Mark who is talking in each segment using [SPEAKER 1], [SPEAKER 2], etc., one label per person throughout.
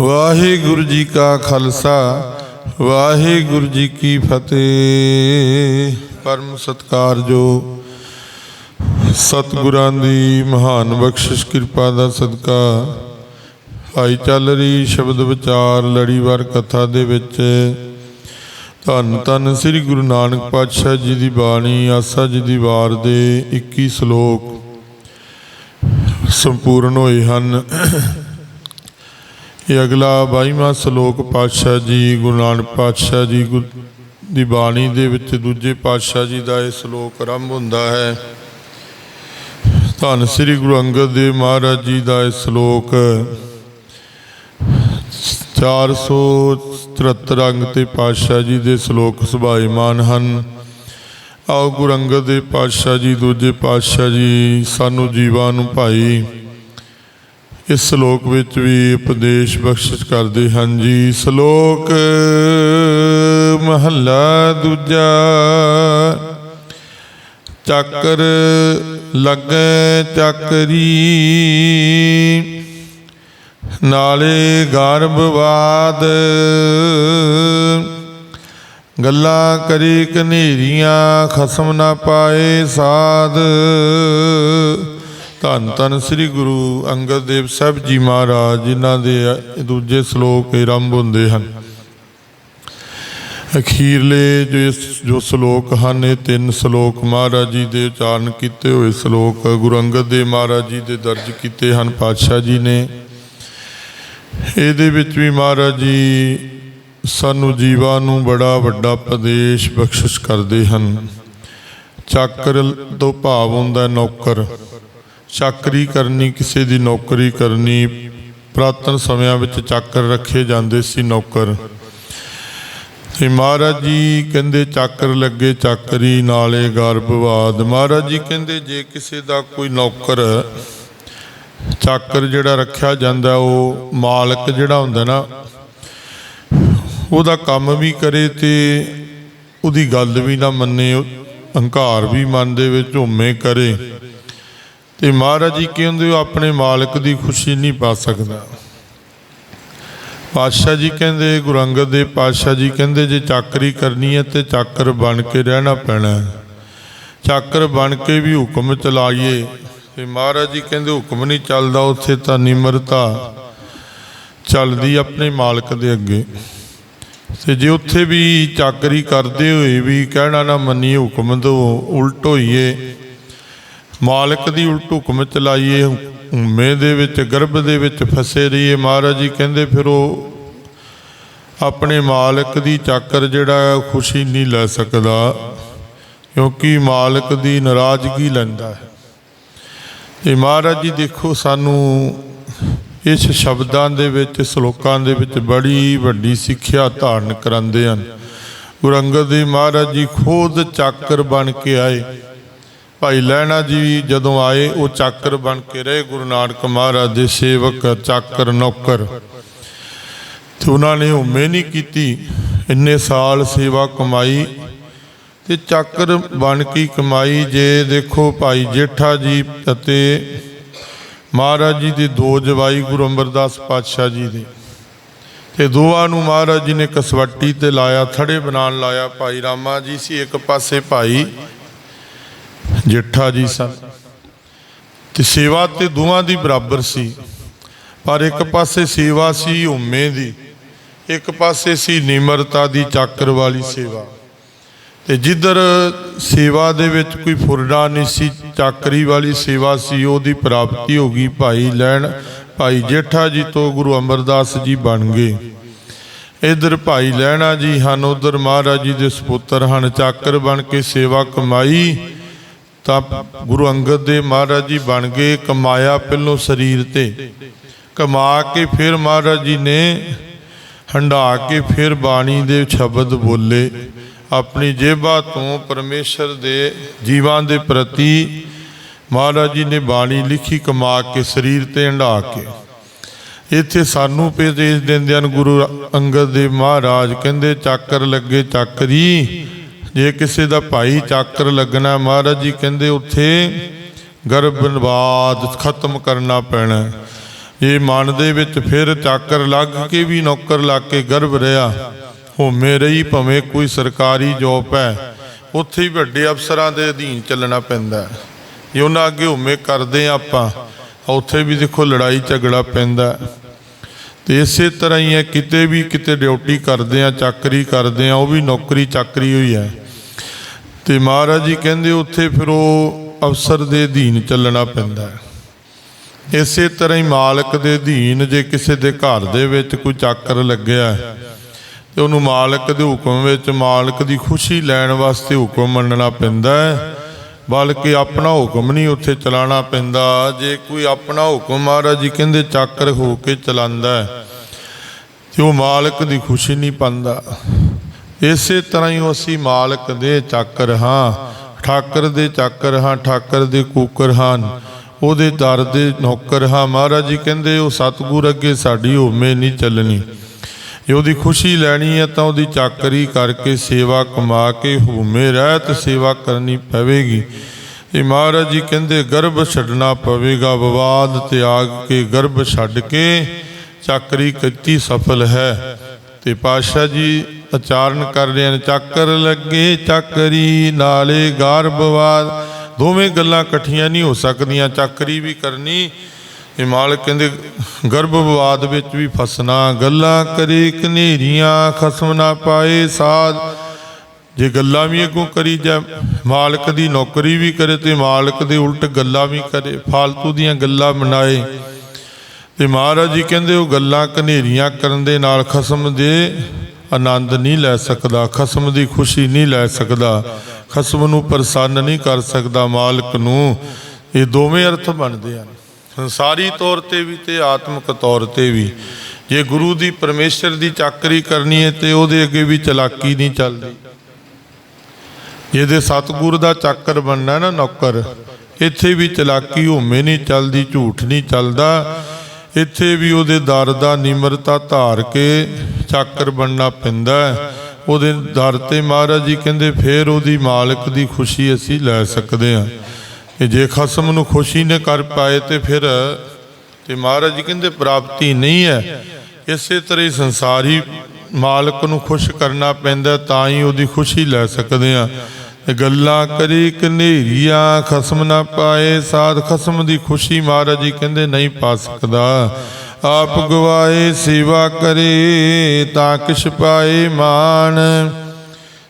[SPEAKER 1] ਵਾਹਿਗੁਰੂ ਜੀ ਕਾ ਖਾਲਸਾ, ਵਾਹਿਗੁਰੂ ਜੀ ਕੀ ਫਤਿਹ। ਪਰਮ ਸਤਕਾਰ ਸਤਿਗੁਰਾਂ ਦੀ ਮਹਾਨ ਬਖਸ਼ਿਸ਼, ਕਿਰਪਾ ਦਾ ਸਦਕਾ ਆਈ ਚੱਲ ਰਹੀ ਸ਼ਬਦ ਵਿਚਾਰ, ਲੜੀਵਾਰ ਕਥਾ ਦੇ ਵਿੱਚ। ਧੰਨ ਧੰਨ ਸ੍ਰੀ ਗੁਰੂ ਨਾਨਕ ਪਾਤਸ਼ਾਹ ਜੀ ਦੀ ਬਾਣੀ, ਆਸਾ ਜੀ ਦੀ ਵਾਰ ਦੇ 21 ਸ਼ਲੋਕ ਸੰਪੂਰਨ ਹੋਏ ਹਨ। ਇਹ ਅਗਲਾ 22ਵਾਂ ਸ਼ਲੋਕ ਪਾਤਸ਼ਾਹ ਜੀ, ਗੁਰੂ ਨਾਨਕ ਪਾਤਸ਼ਾਹ ਜੀ ਗੁ- ਦੀ ਬਾਣੀ ਦੇ ਵਿੱਚ ਦੂਜੇ ਪਾਤਸ਼ਾਹ ਜੀ ਦਾ ਇਹ ਸ਼ਲੋਕ ਆਰੰਭ ਹੁੰਦਾ ਹੈ। ਧੰਨ ਸ੍ਰੀ ਗੁਰੂ ਅੰਗਦ ਦੇਵ ਮਹਾਰਾਜ ਜੀ ਦਾ ਇਹ ਸ਼ਲੋਕ। 473 ਅੰਗ ਤੇ ਪਾਤਸ਼ਾਹ ਜੀ ਦੇ ਸ਼ਲੋਕ ਸੁਭਾਈਮਾਨ ਹਨ। ਆਓ ਗੁਰੂ ਅੰਗਦ ਦੇਵ ਪਾਤਸ਼ਾਹ ਜੀ, ਦੂਜੇ ਪਾਤਸ਼ਾਹ ਜੀ, ਸਾਨੂੰ ਜੀਵਾਂ ਨੂੰ ਭਾਈ। ਇਸ ਸ਼ਲੋਕ ਵਿੱਚ ਵੀ ਉਪਦੇਸ਼ ਬਖਸ਼ਿਸ਼ ਕਰਦੇ ਹਨ ਜੀ। ਸ਼ਲੋਕ ਮਹੱਲਾ ਦੂਜਾ, ਚੱਕਰ ਲੱਗੇ ਚੱਕਰੀ, ਨਾਲੇ ਗਰਭਵਾਦ ਗੱਲਾਂ ਕਰੀ ਕਨੇਰੀਆਂ ਖਸਮ ਨਾ ਪਾਏ ਸਾਧ। ਧੰਨ ਧੰਨ ਸ੍ਰੀ ਗੁਰੂ ਅੰਗਦ ਦੇਵ ਸਾਹਿਬ ਜੀ ਮਹਾਰਾਜ, ਜਿਨ੍ਹਾਂ ਦੇ ਦੂਜੇ ਸ਼ਲੋਕ ਆਰੰਭ ਹੁੰਦੇ ਹਨ। ਅਖੀਰਲੇ ਜੋ ਇਸ- ਜੋ ਸ਼ਲੋਕ ਹਨ, ਇਹ ਤਿੰਨ ਸ਼ਲੋਕ ਮਹਾਰਾਜ ਜੀ ਦੇ ਉਚਾਰਨ ਕੀਤੇ ਹੋਏ ਸ਼ਲੋਕ ਗੁਰੂ ਅੰਗਦ ਦੇਵ ਮਹਾਰਾਜ ਜੀ ਦੇ ਦਰਜ ਕੀਤੇ ਹਨ, ਪਾਤਸ਼ਾਹ ਜੀ ਨੇ। ਇਹਦੇ ਵਿੱਚ ਵੀ ਮਹਾਰਾਜ ਜੀ ਸਾਨੂੰ ਜੀਵਾਂ ਨੂੰ ਬੜਾ ਵੱਡਾ ਉਪਦੇਸ਼ ਬਖਸ਼ਿਸ਼ ਕਰਦੇ ਹਨ। ਚੱਕਰ ਤੋਂ ਭਾਵ ਹੁੰਦਾ ਨੌਕਰ। ਚਾਕਰੀ ਕਰਨੀ, ਕਿਸੇ ਦੀ ਨੌਕਰੀ ਕਰਨੀ, ਪ੍ਰਾਤਨ ਸਮਿਆਂ ਵਿੱਚ ਚਾਕਰ ਰੱਖੇ ਜਾਂਦੇ ਸੀ ਨੌਕਰ। ਤੇ ਮਹਾਰਾਜ ਜੀ ਕਹਿੰਦੇ, ਚਾਕਰ ਲੱਗੇ, ਚਾਕਰੀ, ਨਾਲੇ ਗਰਭਵਾਦ। ਮਹਾਰਾਜ ਜੀ ਕਹਿੰਦੇ, ਜੇ ਕਿਸੇ ਦਾ ਕੋਈ ਨੌਕਰ ਚਾਕਰ ਜਿਹੜਾ ਰੱਖਿਆ ਜਾਂਦਾ, ਉਹ ਮਾਲਕ ਜਿਹੜਾ ਹੁੰਦਾ ਨਾ, ਉਹਦਾ ਕੰਮ ਵੀ ਕਰੇ ਤੇ ਉਹਦੀ ਗੱਲ ਵੀ ਨਾ ਮੰਨੇ ਹੰਕਾਰ ਵੀ ਮਨ ਦੇ ਵਿੱਚ ਝੂਮੇ ਕਰੇ। ਤੇ ਮਹਾਰਾਜ ਜੀ ਕਹਿੰਦੇ ਉਹ ਆਪਣੇ ਮਾਲਕ ਦੀ ਖੁਸ਼ੀ ਨਹੀਂ ਪਾ ਸਕਦਾ। ਪਾਤਸ਼ਾਹ ਜੀ ਕਹਿੰਦੇ, ਗੁਰੂ ਅੰਗਦ ਦੇਵ ਪਾਤਸ਼ਾਹ ਜੀ ਕਹਿੰਦੇ, ਜੇ ਚਾਕਰੀ ਕਰਨੀ ਹੈ ਤੇ ਚਾਕਰ ਬਣ ਕੇ ਰਹਿਣਾ ਪੈਣਾ ਚਾਕਰ ਬਣ ਕੇ ਵੀ ਹੁਕਮ ਚਲਾਈਏ। ਤੇ ਮਹਾਰਾਜ ਜੀ ਕਹਿੰਦੇ, ਹੁਕਮ ਨਹੀਂ ਚੱਲਦਾ, ਉੱਥੇ ਤਾਂ ਨਿਮਰਤਾ ਚੱਲਦੀ ਆਪਣੇ ਮਾਲਕ ਦੇ ਅੱਗੇ। ਤੇ ਜੇ ਉੱਥੇ ਵੀ ਚਾਕਰੀ ਕਰਦੇ ਹੋਏ ਵੀ ਕਹਿਣਾ ਨਾ ਮੰਨੀਏ, ਹੁਕਮ ਤੋਂ ਉਲਟ ਹੋਈਏ ਮਾਲਕ ਦੀ ਉਲਟ ਹੁਕਮ ਚਲਾਈਏ ਹੁਮੇ ਦੇ ਵਿੱਚ, ਗਰਭ ਦੇ ਵਿੱਚ ਫਸੇ ਰਹੀਏ। ਮਹਾਰਾਜ ਜੀ ਕਹਿੰਦੇ, ਫਿਰ ਉਹ ਆਪਣੇ ਮਾਲਕ ਦੀ ਚਾਕਰ ਜਿਹੜਾ ਹੈ, ਉਹ ਖੁਸ਼ੀ ਨਹੀਂ ਲੈ ਸਕਦਾ, ਕਿਉਂਕਿ ਮਾਲਕ ਦੀ ਨਾਰਾਜ਼ਗੀ ਲੈਂਦਾ ਹੈ। ਤੇ ਮਹਾਰਾਜ ਜੀ ਦੇਖੋ, ਸਾਨੂੰ ਇਸ ਸ਼ਬਦਾਂ ਦੇ ਵਿੱਚ ਸ਼ਲੋਕਾਂ ਦੇ ਵਿੱਚ ਬੜੀ ਵੱਡੀ ਸਿੱਖਿਆ ਧਾਰਨ ਕਰਾਉਂਦੇ ਹਨ। ਗੁਰੂ ਅੰਗਦ ਦੇਵ ਮਹਾਰਾਜ ਜੀ ਖੁਦ ਚਾਕਰ ਬਣ ਕੇ ਆਏ। ਭਾਈ ਲਹਿਣਾ ਜੀ ਜਦੋਂ ਆਏ, ਉਹ ਚਾਕਰ ਬਣ ਕੇ ਰਹੇ। ਗੁਰੂ ਨਾਨਕ ਮਹਾਰਾਜ ਦੇ ਸੇਵਕ, ਚਾਕਰ, ਨੌਕਰ। ਤੇ ਉਹਨਾਂ ਨੇ ਹੁਮੇ ਨਹੀਂ ਕੀਤੀ, ਇੰਨੇ ਸਾਲ ਸੇਵਾ ਕਮਾਈ। ਤੇ ਚਾਕਰ ਬਣ ਕੇ ਕਮਾਈ, ਜੇ ਦੇਖੋ ਭਾਈ ਜੇਠਾ ਜੀ ਅਤੇ ਮਹਾਰਾਜ ਜੀ ਦੇ ਦੋ ਜਵਾਈ ਗੁਰੂ ਅਮਰਦਾਸ ਪਾਤਸ਼ਾਹ ਜੀ ਦੇ। ਤੇ ਦੋਵਾਂ ਨੂੰ ਮਹਾਰਾਜ ਜੀ ਨੇ ਕਸਵੱਟੀ ਤੇ ਲਾਇਆ, ਥੜੇ ਬਣਾਉਣ ਲਾਇਆ। ਭਾਈ ਰਾਮਾ ਜੀ ਸੀ ਇੱਕ ਪਾਸੇ ਭਾਈ ਜੇਠਾ ਜੀ ਸਨ। ਤੇ ਸੇਵਾ ਤੇ ਦੋਵਾਂ ਦੀ ਬਰਾਬਰ ਸੀ। ਪਰ ਇੱਕ ਪਾਸੇ ਸੇਵਾ ਸੀ ਉਮੇ ਦੀ, ਇੱਕ ਪਾਸੇ ਸੀ ਨਿਮਰਤਾ ਦੀ ਚਾਕਰ ਵਾਲੀ ਸੇਵਾ। ਤੇ ਜਿੱਧਰ ਸੇਵਾ ਦੇ ਵਿੱਚ ਕੋਈ ਫੁਰਨਾ ਨਹੀਂ ਸੀ, ਚਾਕਰੀ ਵਾਲੀ ਸੇਵਾ ਸੀ, ਉਹਦੀ ਪ੍ਰਾਪਤੀ ਹੋ ਗਈ ਭਾਈ ਲੈਣ, ਭਾਈ ਜੇਠਾ ਜੀ ਤੋਂ ਗੁਰੂ ਅਮਰਦਾਸ ਜੀ ਬਣ ਗਏ। ਇਧਰ ਭਾਈ ਲੈਣਾ ਜੀ ਹਨ, ਉਧਰ ਮਹਾਰਾਜ ਜੀ ਦੇ ਸੁਪੁੱਤਰ ਹਨ, ਚਾਕਰ ਬਣ ਕੇ ਸੇਵਾ ਕਮਾਈ ਤਾਂ ਗੁਰੂ ਅੰਗਦ ਦੇਵ ਮਹਾਰਾਜ ਜੀ ਬਣ ਗਏ ਕਮਾਇਆ ਪਹਿਲੋਂ ਸਰੀਰ ਤੇ। ਕਮਾ ਕੇ ਫਿਰ ਮਹਾਰਾਜ ਜੀ ਨੇ ਹੰਢਾ ਕੇ ਫਿਰ ਬਾਣੀ ਦੇ ਸ਼ਬਦ ਬੋਲੇ। ਆਪਣੀ ਜੇਬਾ ਤੋਂ ਪਰਮੇਸ਼ਰ ਦੇ ਜੀਵਾਂ ਦੇ ਪ੍ਰਤੀ ਮਹਾਰਾਜ ਜੀ ਨੇ ਬਾਣੀ ਲਿਖੀ ਕਮਾ ਕੇ ਸਰੀਰ ਤੇ ਹੰਢਾ ਕੇ। ਇੱਥੇ ਸਾਨੂੰ ਪੇਜ ਦਿੰਦੇ ਹਨ ਗੁਰੂ ਅੰਗਦ ਦੇਵ ਮਹਾਰਾਜ ਕਹਿੰਦੇ, ਚਾਕਰ ਲੱਗੇ ਚਾਕਰੀ ਜੇ ਕਿਸੇ ਦਾ ਭਾਈ ਚਾਕਰ ਲੱਗਣਾ ਮਹਾਰਾਜ ਜੀ ਕਹਿੰਦੇ ਉੱਥੇ ਗਰਭਨਵਾਦ ਖਤਮ ਕਰਨਾ ਪੈਣਾ ਇਹ ਮਨ ਦੇ ਵਿੱਚ ਫਿਰ ਚਾਕਰ ਲੱਗ ਕੇ ਵੀ ਨੌਕਰ ਲੱਗ ਕੇ ਗਰਭ ਰਿਹਾ ਹੋਮੇ ਰਹੀ ਭਵੇਂ ਕੋਈ ਸਰਕਾਰੀ ਜੋਬ ਹੈ ਉੱਥੇ ਹੀ ਵੱਡੇ ਅਫਸਰਾਂ ਦੇ ਅਧੀਨ ਚੱਲਣਾ ਪੈਂਦਾ ਹੈ। ਜੇ ਉਹਨਾਂ ਅੱਗੇ ਹੋਮੇ ਕਰਦੇ ਆ ਆਪਾਂ ਉੱਥੇ ਵੀ ਦੇਖੋ ਲੜਾਈ ਝਗੜਾ ਪੈਂਦਾ ਹੈ। ਤੇ ਇਸੇ ਤਰ੍ਹਾਂ ਹੀ ਹੈ, ਕਿਤੇ ਵੀ ਕਿਤੇ ਡਿਊਟੀ ਕਰਦੇ ਆ ਚਾਕਰੀ ਕਰਦੇ ਆ ਉਹ ਵੀ ਨੌਕਰੀ ਚਾਕਰੀ ਹੋਈ ਹੈ ਤੇ ਮਹਾਰਾਜ ਜੀ ਕਹਿੰਦੇ ਉੱਥੇ ਫਿਰ ਉਹ ਅਫਸਰ ਦੇ ਅਧੀਨ ਚੱਲਣਾ ਪੈਂਦਾ ਹੈ। ਇਸੇ ਤਰ੍ਹਾਂ ਹੀ ਮਾਲਕ ਦੇ ਅਧੀਨ ਜੇ ਕਿਸੇ ਦੇ ਘਰ ਦੇ ਵਿੱਚ ਕੋਈ ਚਾਕਰ ਲੱਗਿਆ ਹੈ, ਤੇ ਉਹਨੂੰ ਮਾਲਕ ਦੇ ਹੁਕਮ ਵਿੱਚ ਮਾਲਕ ਦੀ ਖੁਸ਼ੀ ਲੈਣ ਵਾਸਤੇ ਹੁਕਮ ਮੰਨਣਾ ਪੈਂਦਾ ਹੈ ਬਲਕਿ ਆਪਣਾ ਹੁਕਮ ਨਹੀਂ ਉੱਥੇ ਚਲਾਉਣਾ ਪੈਂਦਾ। ਜੇ ਕੋਈ ਆਪਣਾ ਹੁਕਮ ਮਹਾਰਾਜ ਜੀ ਕਹਿੰਦੇ ਚਾਕਰ ਹੋ ਕੇ ਚਲਾਉਂਦਾ ਹੈ ਤੇ ਉਹ ਮਾਲਕ ਦੀ ਖੁਸ਼ੀ ਨਹੀਂ ਪਾਉਂਦਾ। ਇਸੇ ਤਰ੍ਹਾਂ ਹੀ ਅਸੀਂ ਮਾਲਕ ਦੇ ਚਾਕਰ ਹਾਂ। ਠਾਕਰ ਦੇ ਚਾਕਰ ਹਾਂ, ਠਾਕਰ ਦੇ ਕੂਕਰ ਹਨ ਉਹਦੇ ਦਰ ਦੇ ਨੌਕਰ ਹਾਂ। ਮਹਾਰਾਜ ਜੀ ਕਹਿੰਦੇ, ਉਹ ਸਤਿਗੁਰ ਅੱਗੇ ਸਾਡੀ ਹੋਮੇ ਨਹੀਂ ਚੱਲਣੀ। ਜੇ ਉਹਦੀ ਖੁਸ਼ੀ ਲੈਣੀ ਹੈ ਤਾਂ ਉਹਦੀ ਚਾਕਰੀ ਕਰਕੇ ਸੇਵਾ ਕਮਾ ਕੇ ਹੋਮੇ ਰਹਿਤ ਸੇਵਾ ਕਰਨੀ ਪਵੇਗੀ। ਇਹ ਮਹਾਰਾਜ ਜੀ ਕਹਿੰਦੇ, ਗਰਭ ਛੱਡਣਾ ਪਵੇਗਾ, ਵਿਵਾਦ ਤਿਆਗ ਕੇ ਗਰਭ ਛੱਡ ਕੇ ਚਾਕਰੀ ਕੀਤੀ ਸਫਲ ਹੈ। ਤੇ ਪਾਤਸ਼ਾਹ ਜੀ ਉਚਾਰਨ ਕਰ ਰਹੇ ਹਨ, ਚੱਕਰ ਲੱਗੇ, ਚੱਕਰੀ ਨਾਲੇ ਗਰਭਵਾਦ ਦੋਵੇਂ ਗੱਲਾਂ ਇਕੱਠੀਆਂ ਨਹੀਂ ਹੋ ਸਕਦੀਆਂ, ਚੱਕਰੀ ਵੀ ਕਰਨੀ। ਇਹ ਮਾਲਕ ਕਹਿੰਦੇ ਗਰਭ ਵਿੱਚ ਵੀ ਫਸਣਾ, ਗੱਲਾਂ ਕਰੇ ਕਨੇਰੀਆਂ ਖਸਮ ਨਾ ਪਾਏ, ਸਾਧ। ਜੇ ਗੱਲਾਂ ਵੀ ਅੱਗੋਂ ਕਰੀ ਜਾ ਮਾਲਕ ਦੀ ਨੌਕਰੀ ਵੀ ਕਰੇ ਤੇ ਮਾਲਕ ਦੇ ਉਲਟ ਗੱਲਾਂ ਵੀ ਕਰੇ, ਫਾਲਤੂ ਦੀਆਂ ਗੱਲਾਂ ਬਣਾਏ ਤੇ ਮਹਾਰਾਜ ਜੀ ਕਹਿੰਦੇ, ਉਹ ਗੱਲਾਂ ਕਨੇਰੀਆਂ ਕਰਨ ਦੇ ਨਾਲ ਖਸਮ ਦੇ। ਆਨੰਦ ਨਹੀਂ ਲੈ ਸਕਦਾ, ਖਸਮ ਦੀ ਖੁਸ਼ੀ ਨਹੀਂ ਲੈ ਸਕਦਾ, ਖਸਮ ਨੂੰ ਪ੍ਰਸੰਨ ਨਹੀਂ ਕਰ ਸਕਦਾ ਮਾਲਕ ਨੂੰ। ਇਹ ਦੋਵੇਂ ਅਰਥ ਬਣਦੇ ਹਨ। ਸੰਸਾਰੀ ਤੌਰ ਤੇ ਵੀ ਤੇ ਆਤਮਿਕ ਤੌਰ ਤੇ ਵੀ। ਜੇ ਗੁਰੂ ਦੀ ਪਰਮੇਸ਼ਰ ਦੀ ਚਾਕਰੀ ਕਰਨੀ ਹੈ ਤੇ ਉਹਦੇ ਅੱਗੇ ਵੀ ਚਲਾਕੀ ਨਹੀਂ ਚੱਲਦੀ। ਜਿਹਦੇ ਸਤਿਗੁਰ ਦਾ ਚਾਕਰ ਬਣਨਾ ਨਾ ਨੌਕਰ, ਇੱਥੇ ਵੀ ਚਲਾਕੀ ਹੋਮੇ ਨਹੀਂ ਚੱਲਦੀ, ਝੂਠ ਨਹੀਂ ਚੱਲਦਾ। ਇੱਥੇ ਵੀ ਉਹਦੇ ਦਰ ਦਾ ਨਿਮਰਤਾ ਧਾਰ ਕੇ ਚਾਕਰ ਬਣਨਾ ਪੈਂਦਾ ਹੈ। ਉਹਦੇ ਦਰ ਤੇ ਮਹਾਰਾਜ ਜੀ ਕਹਿੰਦੇ, ਫੇਰ ਉਹਦੀ ਮਾਲਕ ਦੀ ਖੁਸ਼ੀ ਅਸੀਂ ਲੈ ਸਕਦੇ ਹਾਂ। ਕਿ ਜੇ ਖਸਮ ਨੂੰ ਖੁਸ਼ੀ ਨੇ ਕਰ ਪਾਏ ਤੇ ਫਿਰ ਤੇ ਮਹਾਰਾਜ ਜੀ ਕਹਿੰਦੇ, ਪ੍ਰਾਪਤੀ ਨਹੀਂ ਹੈ। ਇਸੇ ਤਰ੍ਹਾਂ ਹੀ ਸੰਸਾਰੀ ਮਾਲਕ ਨੂੰ ਖੁਸ਼ ਕਰਨਾ ਪੈਂਦਾ ਤਾਂ ਹੀ ਉਹਦੀ ਖੁਸ਼ੀ ਲੈ ਸਕਦੇ ਹਾਂ। ਗੱਲਾਂ ਕਰੀ ਕਨੇਰੀਆਂ ਖਸਮ ਨਾ ਪਾਏ, ਸਾਧ ਖਸਮ ਦੀ ਖੁਸ਼ੀ ਮਹਾਰਾਜ ਜੀ ਕਹਿੰਦੇ ਨਹੀਂ ਪਾ ਸਕਦਾ। ਆਪ ਗਵਾਏ, ਸੇਵਾ ਕਰੇ, ਤਾਂ ਕਿਛ ਪਾਏ ਮਾਨ